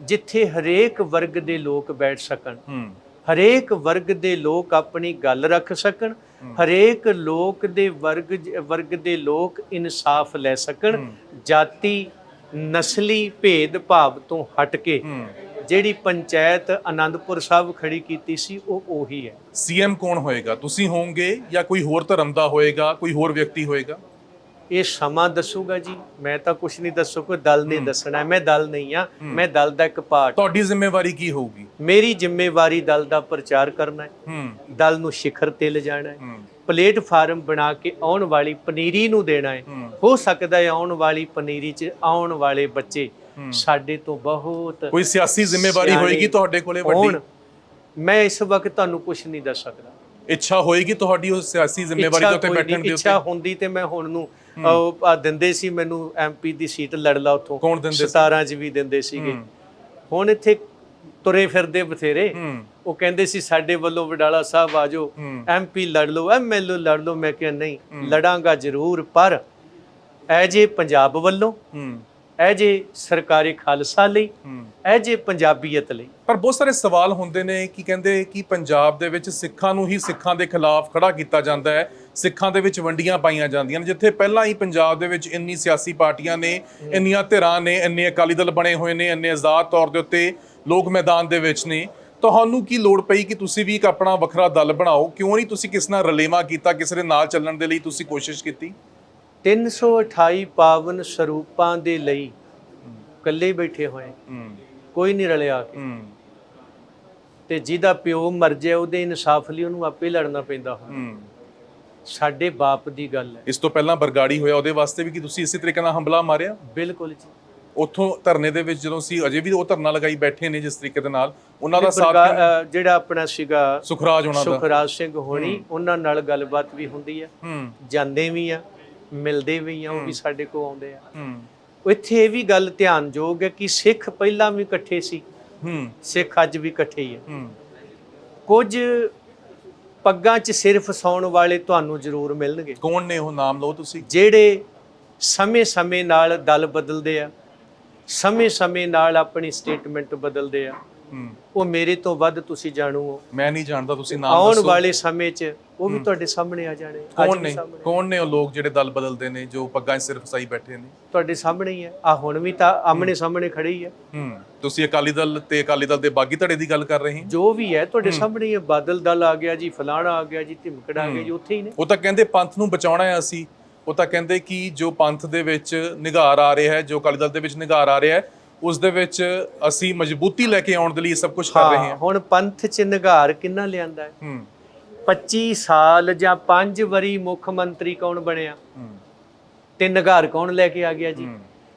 ਜਿੱਥੇ ਹਰੇਕ ਵਰਗ ਦੇ ਲੋਕ ਬੈਠ ਸਕਣ। ਹੂੰ। ਹਰੇਕ ਵਰਗ ਦੇ ਲੋਕ ਆਪਣੀ ਗੱਲ ਰੱਖ ਸਕਣ ਹਰੇਕ ਲੋਕ ਦੇ ਵਰਗ ਵਰਗ ਦੇ ਲੋਕ ਇਨਸਾਫ ਲੈ ਸਕਣ ਜਾਤੀ ਨਸਲੀ ਭੇਦ ਭਾਵ ਤੋਂ ਹਟ ਕੇ। ਜਿਹੜੀ ਪੰਚਾਇਤ ਆਨੰਦਪੁਰ ਸਾਹਿਬ ਖੜੀ ਕੀਤੀ ਸੀ ਉਹ ਉਹੀ ਹੈ। ਸੀਐਮ ਕੌਣ ਹੋਏਗਾ? ਤੁਸੀਂ ਹੋਵੋਗੇ ਜਾਂ ਕੋਈ ਹੋਰ ਧਰਮ ਦਾ ਹੋਏਗਾ ਕੋਈ ਹੋਰ ਵਿਅਕਤੀ ਹੋਏਗਾ? ਇਹ ਸਮਾਂ ਦੱਸੂਗਾ ਜੀ। ਮੈਂ ਤਾਂ ਕੁਝ ਨਹੀਂ ਦੱਸੋ ਕੋਈ ਦਲ ਨੇ ਦੱਸਣਾ। ਮੈਂ ਦਲ ਨਹੀਂ ਆ ਮੈਂ ਦਲ ਦਾ ਇੱਕ ਪਾਰਟ। ਤੁਹਾਡੀ ਜ਼ਿੰਮੇਵਾਰੀ ਕੀ ਹੋਊਗੀ? ਮੇਰੀ ਜ਼ਿੰਮੇਵਾਰੀ ਦਲ ਦਾ ਪ੍ਰਚਾਰ ਕਰਨਾ ਹੈ। ਦਲ ਨੂੰ ਸਿਖਰ ਤੇ ਲਿਜਾਣਾ ਹੈ। ਹੂੰ। ਪਲੇਟਫਾਰਮ ਬਣਾ ਕੇ ਆਉਣ ਵਾਲੀ ਪਨੀਰੀ ਨੂੰ ਦੇਣਾ ਹੈ। ਹੂੰ। ਸਕਦਾ ਹੈ ਆਉਣ ਵਾਲੀ ਪਨੀਰੀ 'ਚ ਆਉਣ ਵਾਲੇ ਬੱਚੇ। ਸਾਡੇ ਤੋਂ ਬਹੁਤ ਕੋਈ ਸਿਆਸੀ ਜ਼ਿੰਮੇਵਾਰੀ ਹੋਏਗੀ ਤੁਹਾਡੇ ਕੋਲੇ ਵੱਡੀ? ਮੈਂ ਇਸ ਵਕਤ ਤੁਹਾਨੂੰ ਕੁਝ ਨਹੀਂ ਦੱਸ ਸਕਦਾ। ਇੱਛਾ ਹੋਏਗੀ ਤੁਹਾਡੀ ਉਸ ਸਿਆਸੀ ਜ਼ਿੰਮੇਵਾਰੀ ਕੋਈ ਬੈਠਣ ਦੇ ਇੱਛਾ ਹੁੰਦੀ ਤੇ ਮੈਂ ਹੁਣ ਨੂੰ ਉਹ ਆ ਦਿੰਦੇ ਸੀ ਮੈਨੂੰ ਐਮਪੀ ਦੀ ਸੀਟ ਲੜ ਲਾ ਉਥੋਂ। ਕੌਣ ਦਿੰਦੇ ਸੀ? 17 ਚ ਵੀ ਦਿੰਦੇ ਸੀਗੇ। ਹੁਣ ਇੱਥੇ ਤੁਰੇ ਫਿਰਦੇ ਬਥੇਰੇ। ਉਹ ਕਹਿੰਦੇ ਸੀ ਸਾਡੇ ਵੱਲੋਂ ਵਡਾਲਾ ਸਾਹਿਬ ਆਜੋ। ਐਮਪੀ ਲੜ ਲਓ ਐਮਐਲਏ ਲੜ ਲਓ। ਮੈਂ ਕਿਹਾ ਨਹੀਂ ਲੜਾਂਗਾ ਜ਼ਰੂਰ ਪਰ ਐ ਜੇ ਪੰਜਾਬ ਵੱਲੋਂ ਹੂੰ। ਇਹ ਜੇ ਸਰਕਾਰੀ ਖਾਲਸਾ ਲਈ ਹੂੰ। ਇਹ ਜੇ ਪੰਜਾਬੀਅਤ ਲਈ। ਪਰ ਬਹੁਤ ਸਾਰੇ ਸਵਾਲ ਹੁੰਦੇ ਨੇ ਕਿ ਕਹਿੰਦੇ ਕਿ ਪੰਜਾਬ ਦੇ ਵਿੱਚ ਸਿੱਖਾਂ ਨੂੰ ਹੀ ਸਿੱਖਾਂ ਦੇ ਖਿਲਾਫ ਖੜਾ ਕੀਤਾ ਜਾਂਦਾ ਹੈ। ਸਿੱਖਾਂ ਦੇ ਵਿੱਚ ਵੰਡੀਆਂ ਪਾਈਆਂ ਜਾਂਦੀਆਂ ਨੇ ਜਿੱਥੇ ਪਹਿਲਾਂ ਹੀ ਪੰਜਾਬ ਦੇ ਵਿੱਚ ਇੰਨੀ ਸਿਆਸੀ ਪਾਰਟੀਆਂ ਨੇ ਇੰਨੀਆਂ ਧਿਰਾਂ ਨੇ ਇੰਨੇ ਅਕਾਲੀ ਦਲ ਬਣੇ ਹੋਏ ਨੇ ਇੰਨੇ ਆਜ਼ਾਦ ਤੌਰ ਦੇ ਉੱਤੇ ਲੋਕ ਮੈਦਾਨ ਦੇ ਵਿੱਚ ਨੇ। ਤੁਹਾਨੂੰ ਕੀ ਲੋੜ ਪਈ ਕਿ ਤੁਸੀਂ ਵੀ ਇੱਕ ਆਪਣਾ ਵੱਖਰਾ ਦਲ ਬਣਾਓ? ਕਿਉਂ ਨਹੀਂ ਤੁਸੀਂ ਕਿਸ ਨਾਲ ਰਲੇਵਾ ਕੀਤਾ ਕਿਸੇ ਦੇ ਨਾਲ ਚੱਲਣ ਦੇ ਲਈ ਤੁਸੀਂ ਕੋਸ਼ਿਸ਼ ਕੀਤੀ? 328 ਪਾਵਨ ਸਰੂਪਾਂ ਦੇ ਲਈ ਇਕੱਲੇ ਬੈਠੇ ਹੋਏ। ਕੋਈ ਨਹੀਂ ਰਲਿਆ ਕੇ। ਤੇ ਜਿਹਦਾ ਪਿਓ ਮਰ ਜਾਏ ਉਹਦੇ ਇਨਸਾਫ ਲਈ ਉਹਨੂੰ ਆਪੇ ਲੜਨਾ ਪੈਂਦਾ ਹੁਣ। ਹੂੰ। ਸਾਡੇ ਬਾਪ ਦੀ ਗੱਲ ਹੈ। ਇਸ ਤੋਂ ਪਹਿਲਾਂ ਬਰਗਾੜੀ ਹੋਇਆ ਉਹਦੇ ਵਾਸਤੇ ਵੀ ਕਿ ਤੁਸੀਂ ਇਸੇ ਤਰੀਕੇ ਨਾਲ ਹਮਲਾ ਮਾਰਿਆ? ਬਿਲਕੁਲ ਜੀ। ਉੱਥੋਂ ਧਰਨੇ ਦੇ ਵਿੱਚ ਜਦੋਂ ਸੀ ਅਜੇ ਵੀ ਉਹ ਧਰਨਾ ਲਗਾਈ ਬੈਠੇ ਨੇ ਜਿਸ ਤਰੀਕੇ ਦੇ ਨਾਲ। ਉਹਨਾਂ ਦਾ ਸਾਥ ਅ, ਜਿਹੜਾ ਆਪਣਾ ਸੀਗਾ ਸੁਖਰਾਜ ਉਹਨਾਂ ਦਾ। ਸੁਖਰਾਜ ਸਿੰਘ ਹੋਣੀ ਉਹਨਾਂ ਨਾਲ ਗੱਲਬਾਤ ਵੀ ਹੁੰਦੀ ਆ ਹੂੰ। ਜਾਂਦੇ ਵੀ ਆ ਮਿਲਦੇ ਵੀ ਆ ਉਹ ਵੀ ਸਾਡੇ ਕੋਲ ਆਉਂਦੇ ਆ। ਹੂੰ। ਇੱਥੇ ਇਹ ਵੀ ਗੱਲ ਧਿਆਨਯੋਗ ਹੈ ਕਿ ਸਿੱਖ ਪਹਿਲਾਂ ਵੀ ਇਕੱਠੇ ਸੀ। ਹੂੰ। ਸਿੱਖ ਅੱਜ ਵੀ ਇਕੱਠੇ ਹੀ ਆ। ਹੂੰ। ਕੁਝ ਪੱਗਾਂ 'ਚ ਸਿਰ ਫਸਾਉਣ ਵਾਲੇ ਤੁਹਾਨੂੰ ਜ਼ਰੂਰ ਮਿਲਣਗੇ। ਕੌਣ ਨੇ ਉਹ ਨਾਮ ਲਓ ਤੁਸੀਂ? ਜਿਹੜੇ ਸਮੇਂ-ਸਮੇਂ ਨਾਲ ਦਲ ਬਦਲਦੇ ਆ ਸਮੇਂ-ਸਮੇਂ ਨਾਲ ਆਪਣੀ ਸਟੇਟਮੈਂਟ ਬਦਲਦੇ ਆ। ਉਹ ਮੇਰੇ ਤੋਂ ਵੱਧ ਤੁਸੀਂ ਜਾਣੂ ਹੋ ਮੈਂ ਨਹੀਂ ਜਾਣਦਾ ਤੁਸੀਂ ਨਾਮ ਆਉਣ ਦੱਸੋ। ਵਾਲੇ ਸਮੇਂ 'ਚ ਉਹ ਵੀ ਤੁਹਾਡੇ ਸਾਹਮਣੇ ਆ ਜਾਣੇ। ਕੌਣ ਨੇ। ਕੌਣ ਨੇ ਉਹ ਲੋਕ ਜਿਹੜੇ ਦਲ ਬਦਲਦੇ ਨੇ ਜੋ ਪੱਗਾਂ 'ਚ ਸਿਰ ਫਸਾਈ ਬੈਠੇ ਨੇ? ਤੁਹਾਡੇ ਸਾਹਮਣੇ ਹੀ ਹੈ। ਆ ਹੁਣ ਵੀ ਤਾਂ ਆਮਣੇ ਸਾਹਮਣੇ ਖੜੇ ਹੀ। ਹੈ। ਹੂੰ ਤੁਸੀਂ ਅਕਾਲੀ ਦਲ ਤੇ ਅਕਾਲੀ ਦਲ ਦੇ ਬਾਗੀ ਧੜੇ ਦੀ ਗੱਲ ਕਰ ਰਹੇ ਹੋ? ਜੋ ਵੀ ਹੈ ਤੁਹਾਡੇ ਸਾਹਮਣੇ ਹੀ ਹੈ। ਬਾਦਲ ਦਲ ਆ ਗਿਆ ਜੀ ਫਲਾਣਾ ਆ ਗਿਆ ਜੀ ਧਿਮਕੜ ਆ ਗਿਆ ਜੀ ਉੱਥੇ ਹੀ ਨੇ। ਉਹ ਤਾਂ ਕਹਿੰਦੇ ਪੰਥ ਨੂੰ ਬਚਾਉਣਾ ਹੈ ਅਸੀਂ। ਉਹ ਤਾਂ ਕਹਿੰਦੇ ਕਿ ਜੋ ਪੰਥ ਦੇ ਵਿੱਚ ਨਿਗਾਰ ਆ ਰਿਹਾ ਹੈ ਜੋ ਅਕਾਲੀ ਦਲ ਦੇ ਵਿੱਚ ਨਿਗਾਰ ਆ ਰਿਹਾ ਹੈ ਉਸ ਦੇ ਵਿੱਚ ਅਸੀਂ ਮਜ਼ਬੂਤੀ ਲੈ ਕੇ ਆਉਣ ਦੇ ਲਈ ਸਭ ਕੁਝ ਕਰ ਰਹੇ ਹਾਂ। ਹੁਣ ਪੰਥ 'ਚ ਨਿਗਾਰ ਕਿੰਨਾ ਲਿਆਂਦਾ ਹੈ? ਹੂੰ। 25 ਸਾਲ ਜਾਂ 5 ਵਾਰੀ ਮੁੱਖ ਮੰਤਰੀ ਕੌਣ ਬਣਿਆ? ਹੂੰ। ਤੇ ਨਿਗਾਰ ਕੌਣ ਲੈ ਕੇ ਆ ਗਿਆ ਜੀ?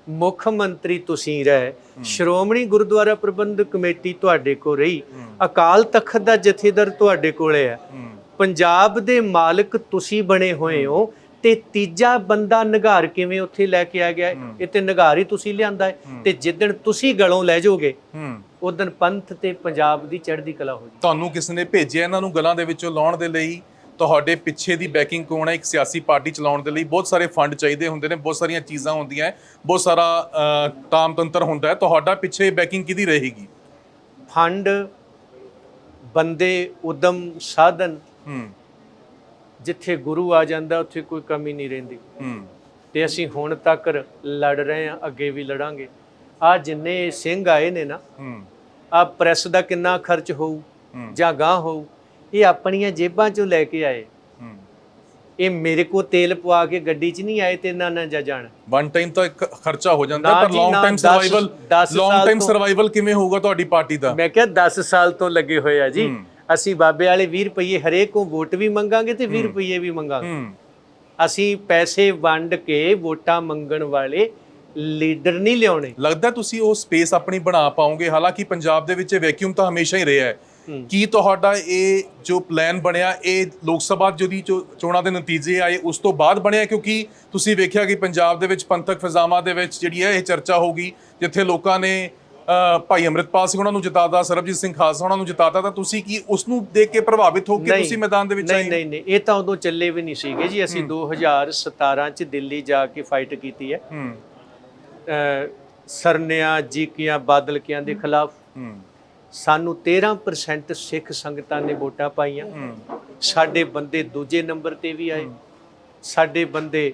ਮੁੱਖ ਮੰਤਰੀ ਤੁਸੀਂ ਰਹੇ। ਸ਼੍ਰੋਮਣੀ ਗੁਰਦੁਆਰਾ ਪ੍ਰਬੰਧਕ ਕਮੇਟੀ ਤੁਹਾਡੇ ਕੋਲ ਰਹੀ। ਅਕਾਲ ਤਖਤ ਦਾ ਜਥੇਦਾਰ ਤੁਹਾਡੇ ਕੋਲੇ ਹੂੰ। ਪੰਜਾਬ ਦੇ ਮਾਲਕ ਤੁਸੀਂ ਬਣੇ ਹੋਏ ਹੋ। ਤੇ ਤੀਜਾ ਬੰਦਾ ਨਿਗਾਰ ਕਿਵੇਂ ਉੱਥੇ ਲੈ ਕੇ ਆ ਗਿਆ? ਹੈ? ਇਹ ਤੇ ਨਿਗਾਰ ਹੀ ਤੁਸੀਂ ਲਿਆਂਦਾ ਹੈ ਤੇ ਜਿੱਦਣ ਤੁਸੀਂ ਗਲੋਂ ਲੈ ਜਾਓਗੇ ਹੂੰ। ਉਦੋਂ ਪੰਥ ਤੇ ਪੰਜਾਬ ਦੀ ਚੜ੍ਹਦੀ ਕਲਾ ਹੋ ਜਾਊ ਤੁਹਾਨੂੰ ਕਿਸ ਨੇ ਭੇਜਿਆ ਇਹਨਾਂ ਨੂੰ ਗਲਾਂ ਦੇ ਵਿੱਚੋਂ ਲਾਉਣ ਦੇ ਲਈ? ਤੁਹਾਡੇ ਪਿੱਛੇ ਦੀ ਬੈਕਿੰਗ ਕੌਣ ਹੈ? ਇੱਕ ਸਿਆਸੀ ਪਾਰਟੀ ਚਲਾਉਣ ਦੇ ਲਈ ਬਹੁਤ ਸਾਰੇ ਫੰਡ ਚਾਹੀਦੇ ਹੁੰਦੇ ਨੇ ਬਹੁਤ ਸਾਰੀਆਂ ਚੀਜ਼ਾਂ ਹੁੰਦੀਆਂ ਹੈ, ਬਹੁਤ ਸਾਰਾ ਅ, ਤਾਮ ਤੰਤਰ ਹੁੰਦਾ ਹੈ। ਤੁਹਾਡਾ ਪਿੱਛੇ ਬੈਕਿੰਗ ਕਿਹਦੀ ਰਹੇਗੀ? ਫੰਡ ਬੰਦੇ ਉਦਮ ਸਾਧਨ ਹੂੰ। ਜਿੱਥੇ ਗੁਰੂ ਆ ਜਾਂਦਾ ਉੱਥੇ ਕੋਈ ਕਮੀ ਨਹੀਂ ਰਹਿੰਦੀ। ਹੂੰ। ਤੇ ਅਸੀਂ ਹੁਣ ਤੱਕ ਲੜ ਰਹੇ ਹਾਂ ਅੱਗੇ ਵੀ ਲੜਾਂਗੇ। ਆ ਜਿੰਨੇ ਸਿੰਘ ਆਏ ਨੇ ਨਾ ਹੂੰ। ਆ ਪ੍ਰੈਸ ਦਾ ਕਿੰਨਾ ਖਰਚ ਹੋਊ। ਜਾਂ ਗਾਂ ਹੋਊ ਇਹ ਆਪਣੀਆਂ ਜੇਬਾਂ ਚੋਂ ਲੈ ਕੇ ਆਏ। ਇਹ ਮੇਰੇ ਕੋ ਤੇਲ ਪਵਾ ਕੇ ਗੱਡੀ 'ਚ ਨਹੀਂ ਆਏ ਤੇ ਨਾ ਨਾ ਜਾ ਜਾਣ। ਵਨ ਟਾਈਮ ਤਾਂ ਇੱਕ ਖਰਚਾ ਹੋ ਜਾਂਦਾ ਪਰ long time survival long time survival ਕਿਵੇਂ ਹੋਊਗਾ ਤੁਹਾਡੀ ਪਾਰਟੀ ਦਾ? ਮੈਂ ਕਿਹਾ 10 ਸਾਲ ਤੋਂ ਲੱਗੇ ਹੋਏ ਆ ਜੀ। ਅਸੀਂ ਬਾਬੇ ਵਾਲੇ 20 ਰੁਪਏ ਹਰੇਕ ਕੋ ਵੋਟ ਵੀ ਮੰਗਾਂਗੇ ਤੇ 20 ਰੁਪਏ ਵੀ ਮੰਗਾਂਗੇ। ਹੂੰ। ਅਸੀਂ ਪੈਸੇ ਵੰਡ ਕੇ ਵੋਟਾਂ ਮੰਗਣ ਵਾਲੇ ਲੀਡਰ ਨਹੀਂ ਲਿਆਉਣੇ। ਲੱਗਦਾ ਤੁਸੀਂ ਉਹ ਸਪੇਸ ਆਪਣੀ ਬਣਾ ਪਾਓਗੇ। ਹਾਲਾਂਕਿ ਪੰਜਾਬ ਦੇ ਵਿੱਚ ਵੈਕਿਊਮ ਤਾਂ ਹਮੇਸ਼ਾ ਹੀ ਰਿਹਾ ਹੈ। ਕੀ ਤੁਹਾਡਾ ਇਹ ਜੋ ਪਲਾਨ ਬਣਿਆ ਇਹ ਲੋਕ ਸਭਾ ਜਿਹਦੀ ਚੋਣਾਂ ਦੇ ਨਤੀਜੇ ਆਏ ਉਸ ਤੋਂ ਬਾਅਦ ਬਣਿਆ? ਕਿਉਂਕਿ ਤੁਸੀਂ ਵੇਖਿਆ ਕਿ ਪੰਜਾਬ ਦੇ ਵਿੱਚ ਪੰਥਕ ਫਿਜ਼ਾਮਾਂ ਦੇ ਵਿੱਚ ਜਿਹੜੀ ਹੈ ਇਹ ਚਰਚਾ ਹੋਗੀ ਜਿੱਥੇ ਲੋਕਾਂ ਨੇ ਭਾਈ ਅੰਮ੍ਰਿਤਪਾਲ ਸਿੰਘ ਉਹਨਾਂ ਨੂੰ ਜਿਤਾਤਾ ਸਰਬਜੀਤ ਸਿੰਘ ਖਾਲਸਾ ਉਹਨਾਂ ਨੂੰ ਜਿਤਾਤਾ ਤਾਂ ਤੁਸੀਂ ਕੀ ਉਸ ਨੂੰ ਦੇਖ ਕੇ ਪ੍ਰਭਾਵਿਤ ਹੋ ਕੇ ਨਹੀਂ, ਤੁਸੀਂ ਮੈਦਾਨ ਦੇ ਵਿੱਚ ਨਹੀਂ ਆਏ? ਨਹੀਂ ਨਹੀਂ ਇਹ ਤਾਂ ਉਦੋਂ ਚੱਲੇ ਵੀ ਨਹੀਂ ਸੀਗੇ ਜੀ। ਅਸੀਂ 2017 ਚ ਦਿੱਲੀ ਜਾ ਕੇ ਫਾਈਟ ਕੀਤੀ ਹੈ। ਸਰਨਿਆਂ ਜੀਕੀਆਂ ਬਾਦਲਕਿਆਂ ਦੇ ਖਿਲਾਫ ਹੂੰ। ਸਾਨੂੰ 13% ਸਿੱਖ ਸੰਗਤਾਂ ਨੇ ਵੋਟਾਂ ਪਾਈਆਂ। ਸਾਡੇ ਬੰਦੇ ਦੂਜੇ ਨੰਬਰ ਤੇ ਵੀ ਆਏ। ਸਾਡੇ ਬੰਦੇ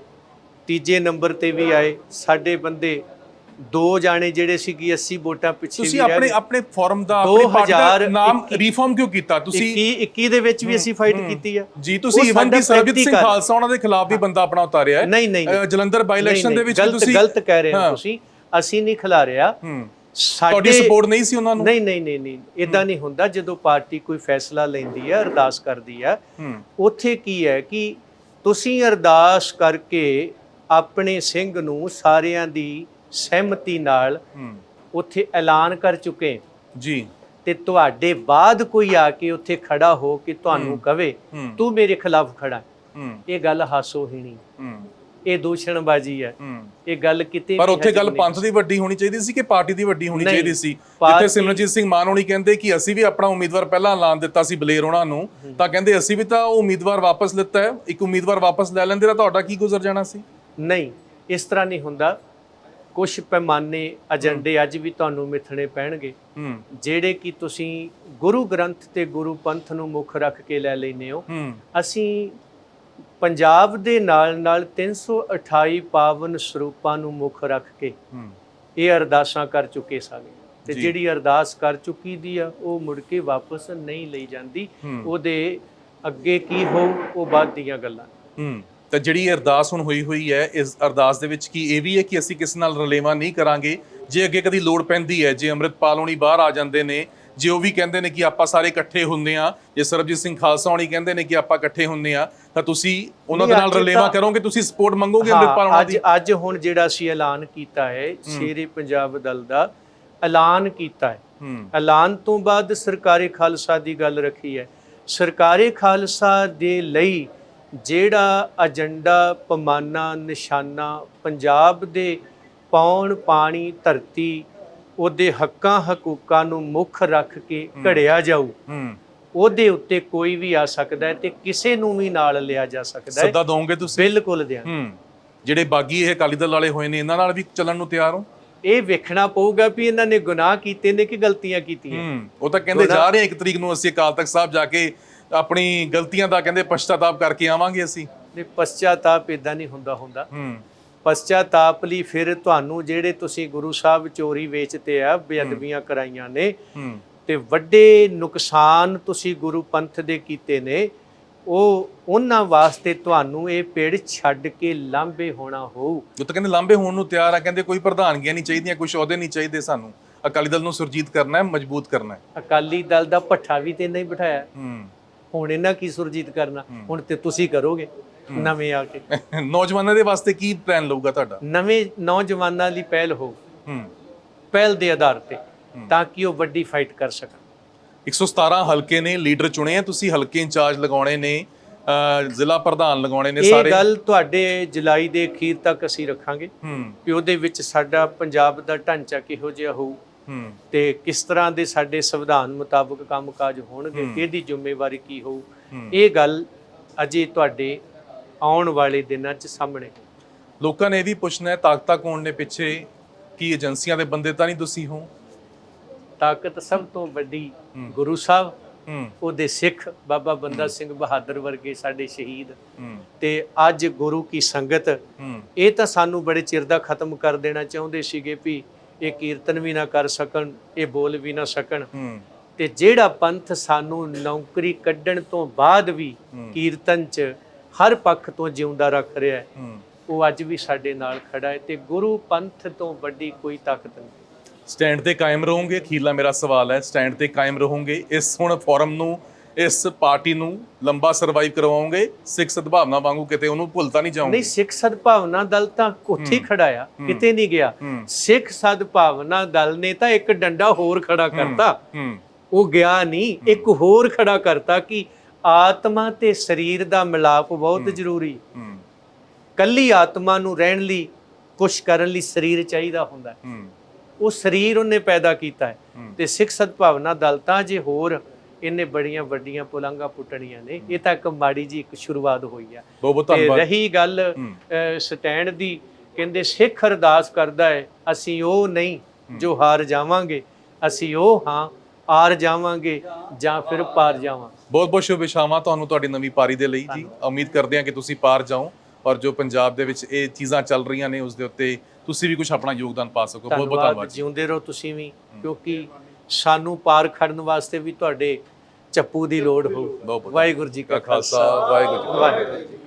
ਤੀਜੇ ਨੰਬਰ ਤੇ ਵੀ ਆਏ। ਸਾਡੇ ਬੰਦੇ ਦੋ ਜਾਣੇ ਜਿਹੜੇ ਸੀ ਕਿ 80 ਵੋਟਾਂ ਪਿੱਛੇ ਤੁਸੀਂ ਆਪਣੇ ਆਪਣੇ ਫੋਰਮ ਦਾ ਆਪਣੀ ਪਾਰਟੀ ਦਾ 2021 ਨਾਮ ਰੀਫਾਰਮ ਕਿਉਂ ਕੀਤਾ? ਤੁਸੀਂ 21 21 ਦੇ ਵਿੱਚ ਵੀ ਅਸੀਂ ਫਾਈਟ ਕੀਤੀ ਆ। ਜੀ ਤੁਸੀਂ ਇਵਨ ਦੀ ਸਰਬਜੀਤ ਸਿੰਘ ਖਾਲਸਾ ਉਹਨਾਂ ਦੇ ਖਿਲਾਫ ਵੀ ਬੰਦਾ ਆਪਣਾ ਉਤਾਰਿਆ ਹੈ। ਨਹੀਂ ਨਹੀਂ ਜਲੰਧਰ ਬਾਈ ਇਲੈਕਸ਼ਨ ਦੇ ਵਿੱਚ ਤੁਸੀਂ ਗਲਤ ਕਹਿ ਰਹੇ ਹੋ। ਤੁਸੀਂ। ਅਸੀਂ ਨਹੀਂ ਖਿਲਾਰਿਆ। ਸਾਡੇ ਤੁਹਾਡੀ ਸਪੋਰਟ ਨਹੀਂ ਸੀ ਉਹਨਾਂ ਨੂੰ? ਨਹੀਂ ਨਹੀਂ ਨਹੀਂ ਨਹੀਂ ਇਦਾਂ ਨਹੀਂ ਹੁੰਦਾ। ਜਦੋਂ ਪਾਰਟੀ ਕੋਈ ਫੈਸਲਾ ਲੈਂਦੀ ਹੈ ਅਰਦਾਸ ਕਰਦੀ ਹੂੰ। ਉੱਥੇ ਕੀ ਹੈ ਕਿ ਤੁਸੀਂ ਅਰਦਾਸ ਕਰਕੇ ਆਪਣੇ ਸਿੰਘ ਨੂੰ ਸਾਰਿਆਂ ਦੀ ਸਹਿਮਤੀ ਨਾਲ ਉੱਥੇ ਐਲਾਨ ਕਰ ਚੁੱਕੇ। ਜੀ। ਤੇ ਤੁਹਾਡੇ ਬਾਅਦ ਕੋਈ ਆ ਕੇ ਉੱਥੇ ਖੜਾ ਹੋ ਕੇ ਤੁਹਾਨੂੰ ਕਵੇ ਤੂੰ ਮੇਰੇ ਖਿਲਾਫ ਖੜਾ ਇਹ ਗੱਲ ਹਾਸੋਹੀਣੀ ਹੂੰ। ਇਹ ਦੂਸ਼ਣਬਾਜ਼ੀ ਹੈ। ਇਹ ਗੱਲ ਕਿਤੇ ਪਰ ਉੱਥੇ ਗੱਲ। ਪੰਥ ਦੀ ਵੱਡੀ ਹੋਣੀ ਚਾਹੀਦੀ ਸੀ ਕਿ ਪਾਰਟੀ ਦੀ ਵੱਡੀ ਹੋਣੀ ਚਾਹੀਦੀ ਸੀ? ਜਿੱਥੇ ਸਿਮਰਨਜੀਤ ਸਿੰਘ ਮਾਨ ਹੋਣੀ ਕਹਿੰਦੇ ਕਿ ਅਸੀਂ ਵੀ ਆਪਣਾ ਉਮੀਦਵਾਰ ਪਹਿਲਾਂ ਐਲਾਨ ਦਿੱਤਾ ਸੀ ਬਲੇਰ ਉਹਨਾਂ ਨੂੰ ਤਾਂ ਕਹਿੰਦੇ ਅਸੀਂ ਵੀ ਤਾਂ ਉਹ ਉਮੀਦਵਾਰ ਵਾਪਸ ਲਿੱਤਾ ਹੈ। ਇੱਕ ਉਮੀਦਵਾਰ ਵਾਪਸ ਲੈ ਲੈਂਦੇ ਤਾਂ ਤੁਹਾਡਾ ਕੀ ਗੁਜ਼ਰ ਜਾਣਾ ਸੀ? ਨਹੀਂ ਇਸ ਤਰ੍ਹਾਂ ਨਹੀਂ ਹੁੰਦਾ। ਕੁਝ ਪੈਮਾਨੇ ਏਜੰਡੇ ਅੱਜ ਵੀ ਤੁਹਾਨੂੰ ਮਿਥਣੇ ਪੈਣਗੇ। ਜਿਹੜੇ ਕਿ ਤੁਸੀਂ ਗੁਰੂ ਗ੍ਰੰਥ ਤੇ ਗੁਰੂ ਪੰਥ ਨੂੰ ਮੁੱਖ ਰੱਖ ਕੇ ਲੈ ਲੈਨੇ ਹੋ। ਅਸੀਂ ਪੰਜਾਬ ਦੇ ਨਾਲ ਨਾਲ 328 ਪਾਵਨ ਸਰੂਪਾਂ ਨੂੰ ਮੁੱਖ ਰੱਖ ਕੇ ਇਹ ਅਰਦਾਸਾਂ ਕਰ ਚੁੱਕੇ ਸਾਗੇ। ਤੇ। ਜਿਹੜੀ ਅਰਦਾਸ ਕਰ ਚੁੱਕੀ ਦੀ ਆ ਉਹ ਮੁੜ ਕੇ ਵਾਪਸ ਨਹੀਂ ਲਈ ਜਾਂਦੀ। ਉਹਦੇ ਅੱਗੇ ਕੀ ਹੋ ਉਹ ਬਾਅਦ ਦੀਆਂ ਗੱਲਾਂ। ਹੂੰ। ਤਾਂ ਜਿਹੜੀ ਅਰਦਾਸ ਹੁਣ ਹੋਈ ਹੋਈ ਹੈ ਇਸ ਅਰਦਾਸ ਦੇ ਵਿੱਚ ਕੀ ਇਹ ਵੀ ਹੈ ਕਿ ਅਸੀਂ ਕਿਸੇ ਨਾਲ ਰਲੇਵਾ ਨਹੀਂ ਕਰਾਂਗੇ? ਜੇ ਅੱਗੇ ਕਦੀ ਲੋੜ ਪੈਂਦੀ ਹੈ ਜੇ ਅੰਮ੍ਰਿਤਪਾਲ ਹੋਣੀ ਬਾਹਰ ਆ ਜਾਂਦੇ ਨੇ ਜੇ ਉਹ ਵੀ ਕਹਿੰਦੇ ਨੇ ਕਿ ਆਪਾਂ ਸਾਰੇ ਇਕੱਠੇ ਹੁੰਦੇ ਆ ਜੇ ਸਰਬਜੀਤ ਸਿੰਘ ਖਾਲਸਾ ਹੋਣੀ ਕਹਿੰਦੇ ਨੇ ਕਿ ਆਪਾਂ ਇਕੱਠੇ ਹੁੰਦੇ ਆ ਤਾਂ ਤੁਸੀਂ ਉਹਨਾਂ ਦੇ ਨਾਲ ਰਲੇਵਾ ਕਰੋਗੇ? ਤੁਸੀਂ ਸਪੋਰਟ ਮੰਗੋਗੇ ਅੰਮ੍ਰਿਤਪਾਲ ਹੋਣਾ ਹਾਂ, ਅੱਜ ਦੀ? ਅੱਜ ਹੁਣ ਜਿਹੜਾ ਅਸੀਂ ਐਲਾਨ ਕੀਤਾ ਹੈ ਸ਼ੇਰੇ ਪੰਜਾਬ ਦਲ ਦਾ ਐਲਾਨ ਕੀਤਾ ਹੂੰ। ਐਲਾਨ ਤੋਂ ਬਾਅਦ ਸਰਕਾਰੀ ਖਾਲਸਾ ਦੀ ਗੱਲ ਰੱਖੀ ਹੈ। ਸਰਕਾਰੀ ਖਾਲਸਾ ਦੇ ਲਈ ਜਿਹੜਾ ਏਜੰਡਾ ਪਮਾਨਾ ਨਿਸ਼ਾਨਾ ਪੰਜਾਬ ਦੇ ਪੌਣ ਪਾਣੀ ਧਰਤੀ ਉਹਦੇ ਹੱਕਾਂ ਹਕੂਕਾਂ ਨੂੰ ਮੁੱਖ ਰੱਖ ਕੇ ਘੜਿਆ ਜਾਊ ਉਹਦੇ ਉੱਤੇ ਕੋਈ ਵੀ ਆ ਸਕਦਾ ਹੈ ਤੇ ਕਿਸੇ ਨੂੰ ਵੀ ਨਾਲ ਲਿਆ ਜਾ ਸਕਦਾ ਹੈ। ਸੱਦਾ ਦੋਗੇ ਤੁਸੀਂ? ਬਿਲਕੁਲ ਦਿਆਂ ਜਿਹੜੇ ਬਾਗੀ ਇਹ ਅਕਾਲੀ ਦਲ ਵਾਲੇ ਹੋਏ ਨੇ ਇਹਨਾਂ ਨਾਲ ਵੀ ਚੱਲਣ ਨੂੰ ਤਿਆਰ ਹੋ? ਇਹ ਵੇਖਣਾ ਪਊਗਾ ਵੀ ਇਹਨਾਂ ਨੇ ਗੁਨਾਹ ਕੀਤੇ ਨੇ ਕਿ ਗਲਤੀਆਂ ਕੀਤੀਆਂ। ਉਹ ਤਾਂ ਕਹਿੰਦੇ ਜਾ ਰਹੇ ਆ ਇੱਕ ਤਰੀਕ ਨੂੰ ਅਸੀਂ ਅਕਾਲ ਤਖਤ ਸਾਹਿਬ ਜਾ ਕੇ ਆਪਣੀ ਗਲਤੀਆਂ ਦਾ ਕਹਿੰਦੇ ਪਛਤਾਤਾਪ ਕਰਕੇ ਆਵਾਂਗੇ ਅਸੀਂ। ਨੇ ਪਛਤਾਤਾਪ ਇਦਾਂ ਨਹੀਂ ਹੁੰਦਾ ਹੁੰਦਾ। ਹੂੰ। ਪਛਤਾਤਾਪ ਲਈ ਫਿਰ ਤੁਹਾਨੂੰ ਜਿਹੜੇ ਤੁਸੀਂ ਗੁਰੂ ਸਾਹਿਬ ਚੋਰੀ ਵੇਚਤੇ ਆ ਬੇਅਦਬੀਆਂ ਕਰਾਈਆਂ ਨੇ ਹੂੰ। ਤੇ ਵੱਡੇ ਨੁਕਸਾਨ ਤੁਸੀਂ ਗੁਰੂ ਪੰਥ ਦੇ ਕੀਤੇ ਨੇ ਉਹ ਉਹਨਾਂ ਵਾਸਤੇ ਤੁਹਾਨੂੰ ਇਹ ਪੇੜ ਛੱਡ ਕੇ ਲਾਂਭੇ ਹੋਣਾ ਹੋਊ। ਉਹ ਤਾਂ ਕਹਿੰਦੇ ਲਾਂਬੇ ਹੋਣ ਨੂੰ ਤਿਆਰ ਆ ਕਹਿੰਦੇ ਕੋਈ ਪ੍ਰਧਾਨਗੀਆਂ ਨਹੀਂ ਚਾਹੀਦੀਆਂ ਕੁਝ ਅਹੁਦੇ ਨਹੀਂ ਚਾਹੀਦੇ ਸਾਨੂੰ। ਅਕਾਲੀ ਦਲ ਨੂੰ ਸੁਰਜੀਤ ਕਰਨਾ ਹੈ ਮਜ਼ਬੂਤ ਕਰਨਾ ਹੈ। ਅਕਾਲੀ ਦਲ ਦਾ ਪੱਠਾ ਵੀ ਤੇ ਨਹੀਂ ਬਿਠਾਇਆ। ਹੂੰ। ਹੁਣ ਇਹਨਾਂ ਕੀ ਸੁਰਜੀਤ ਕਰਨਾ? ਹੁਣ ਤੇ ਤੁਸੀਂ ਕਰੋਗੇ ਨਵੇਂ ਆ ਕੇ। ਨੌਜਵਾਨਾਂ ਦੇ ਵਾਸਤੇ ਕੀ ਪਲਾਨ ਲਊਗਾ ਤੁਹਾਡਾ? ਨਵੇਂ ਨੌਜਵਾਨਾਂ ਲਈ ਪਹਿਲ ਹੋ। ਪਹਿਲ ਦੇ ਆਧਾਰ ਤੇ ਤਾਂ ਕਿ ਉਹ ਵੱਡੀ ਫਾਈਟ ਕਰ ਸਕਣ। 117 ਹਲਕੇ ਨੇ ਲੀਡਰ ਚੁਣੇ ਆ ਤੁਸੀਂ ਹਲਕੇ ਇੰਚਾਰਜ ਲਗਾਉਣੇ ਨੇ ਜ਼ਿਲ੍ਹਾ ਪ੍ਰਧਾਨ ਲਗਾਉਣੇ ਨੇ ਇਹ ਸਾਰੇ। ਗੱਲ ਤੁਹਾਡੇ ਜੁਲਾਈ ਦੇ ਅਖੀਰ ਤੱਕ ਅਸੀਂ ਰੱਖਾਂਗੇ। ਕਿ ਉਹਦੇ ਵਿੱਚ ਸਾਡਾ ਪੰਜਾਬ ਦਾ ਢਾਂਚਾ ਕਿਹੋ ਜਿਹਾ ਹੋਊ ਤੇ ਕਿਸ ਤਰ੍ਹਾਂ ਦੇ ਸਾਡੇ ਸੰਵਿਧਾਨ ਮੁਤਾਬਕ ਕੰਮਕਾਜ ਹੋਣਗੇ ਇਹਦੀ ਜ਼ਿੰਮੇਵਾਰੀ ਕੀ ਹੋਊ ਇਹ ਗੱਲ ਅਜੇ ਤੁਹਾਡੇ ਆਉਣ ਵਾਲੇ ਦਿਨਾਂ 'ਚ ਸਾਹਮਣੇ ਲੋਕਾਂ ਨੇ ਇਹ ਵੀ ਪੁੱਛਣਾ ਹੈ ਤਾਕਤਾਂ ਕੌਣ ਨੇ ਪਿੱਛੇ? ਕੀ ਏਜੰਸੀਆਂ ਦੇ ਬੰਦੇ ਤਾਂ ਨਹੀਂ ਤੁਸੀਂ ਹੋ? ਤਾਕਤ ਸਭ ਤੋਂ ਵੱਡੀ ਗੁਰੂ ਸਾਹਿਬ ਉਹਦੇ ਸਿੱਖ ਬਾਬਾ ਬੰਦਾ ਸਿੰਘ ਬਹਾਦਰ ਵਰਗੇ ਸਾਡੇ ਸ਼ਹੀਦ। ਤੇ ਅੱਜ ਗੁਰੂ ਕੀ ਸੰਗਤ ਇਹ ਤਾਂ ਸਾਨੂੰ ਬੜੇ ਚਿਰ ਦਾ ਖਤਮ ਕਰ ਦੇਣਾ ਚਾਹੁੰਦੇ ਸੀਗੇ ਵੀ ਇਹ ਕੀਰਤਨ ਵੀ ਨਾ ਕਰ ਸਕਣ ਇਹ ਬੋਲ ਵੀ ਨਾ ਸਕਣ। ਤੇ ਜਿਹੜਾ ਪੰਥ ਸਾਨੂੰ ਨੌਕਰੀ ਕੱਢਣ ਤੋਂ ਬਾਅਦ ਵੀ ਕੀਰਤਨ 'ਚ ਹਰ ਪੱਖ ਤੋਂ ਜਿਉਂਦਾ ਰੱਖ ਰਿਹਾ ਹੂੰ ਉਹ ਅੱਜ ਵੀ ਸਾਡੇ ਨਾਲ ਖੜਾ ਹੈ ਤੇ ਗੁਰੂ ਪੰਥ ਤੋਂ ਵੱਡੀ ਕੋਈ ਤਾਕਤ ਨਹੀਂ। ਸਟੈਂਡ ਤੇ ਕਾਇਮ ਰਹੋਗੇ ਅਖੀਰਲਾ ਮੇਰਾ ਸਵਾਲ ਹੈ ਸਟੈਂਡ ਤੇ ਕਾਇਮ ਰਹੋਗੇ ਇਸ ਹੁਣ ਫੋਰਮ ਨੂੰ ਇਸ ਪਾਰਟੀ ਨੂੰ ਲੰਬਾ ਸਰਵਾਈਵ ਕਰਵਾਓਗੇ ਸਿੱਖ ਸਦਭਾਵਨਾ ਵਾਂਗੂ ਕਿਤੇ ਉਹਨੂੰ ਭੁੱਲਤਾ ਨਹੀਂ ਜਾਓਗੇ? ਨਹੀਂ ਸਿੱਖ ਸਦਭਾਵਨਾ ਦਲ ਤਾਂ ਉੱਥੇ ਹੀ ਖੜਾ ਆ ਕਿਤੇ ਨਹੀਂ ਗਿਆ। ਸਿੱਖ ਸਦਭਾਵਨਾ ਦਲ ਨੇ ਤਾਂ ਇੱਕ ਡੰਡਾ ਹੋਰ ਖੜਾ ਕਰਤਾ। ਉਹ ਗਿਆ ਨਹੀਂ ਇੱਕ ਹੋਰ ਖੜਾ ਕਰਤਾ ਕਿ ਆਤਮਾ ਤੇ ਸਰੀਰ ਦਾ ਮਿਲਾਪ ਬਹੁਤ ਜ਼ਰੂਰੀ। ਕੱਲੀ ਆਤਮਾ ਨੂੰ ਰਹਿਣ ਲਈ ਕੁਛ ਕਰਨ ਲਈ ਸਰੀਰ ਚਾਹੀਦਾ ਹੁੰਦਾ ਉਹ ਸਰੀਰ ਉਹਨੇ ਪੈਦਾ ਕੀਤਾ ਹੂੰ। ਤੇ ਸਿੱਖ ਸਦਭਾਵਨਾ ਦਲ ਤਾਂ ਜੇ ਹੋਰ ਇਹਨੇ ਬੜੀਆਂ ਵੱਡੀਆਂ ਪੁਲੰਗਾ ਪੁੱਟਣੀਆਂ ਨੇ। ਇਹ ਤਾਂ ਇੱਕ ਮਾੜੀ ਜੀ ਇੱਕ ਸ਼ੁਰੂਆਤ ਹੋਈ ਆ। ਬਹੁਤ ਬਹੁਤ ਤੇ ਧੰਨਵਾਦ। ਰਹੀ ਗੱਲ ਸਟੈਂਡ ਦੀ ਕਹਿੰਦੇ ਸਿੱਖ ਅਰਦਾਸ ਕਰਦਾ ਹੈ ਅਸੀਂ ਉਹ ਨਹੀਂ ਜੋ ਹਾਰ ਜਾਵਾਂਗੇ ਅਸੀਂ ਉਹ ਹਾਂ ਆਰ ਜਾਵਾਂਗੇ ਜਾਂ ਫਿਰ ਪਾਰ ਜਾਵਾਂਗੇ ਬਹੁਤ ਬਹੁਤ ਸ਼ੁਭੇਛਾਵਾਂ ਤੁਹਾਨੂੰ ਤੁਹਾਡੀ ਨਵੀਂ ਪਾਰੀ ਦੇ ਲਈ ਜੀ। ਉਮੀਦ ਕਰਦੇ ਹਾਂ ਕਿ ਤੁਸੀਂ ਪਾਰ ਜਾਓ ਔਰ ਜੋ ਪੰਜਾਬ ਦੇ ਵਿੱਚ ਇਹ ਚੀਜ਼ਾਂ ਚੱਲ ਰਹੀਆਂ ਨੇ ਉਸ ਦੇ ਉੱਤੇ ਤੁਸੀਂ ਵੀ ਕੁਝ ਆਪਣਾ ਯੋਗਦਾਨ ਪਾ ਸਕੋ। ਬਹੁਤ ਬਹੁਤ ਧੰਨਵਾਦ ਧੰਨਵਾਦ ਜੀ। ਜਿਉਂਦੇ ਰਹੋ ਤੁਸੀਂ ਵੀ ਕਿਉਂਕਿ ਸਾਨੂੰ ਪਾਰ ਖੜਨ ਵਾਸਤੇ ਵੀ ਤੁਹਾਡੇ ਚੱਪੂ ਦੀ ਲੋੜ ਹੋਊ। ਵਾਹਿਗੁਰੂ ਜੀ ਕਾ ਖਾਲਸਾ ਵਾਹਿਗੁਰੂ ਜੀ ਕੀ ਫਤਿਹ। ਵਾਹਿਗੁਰੂ ਜੀ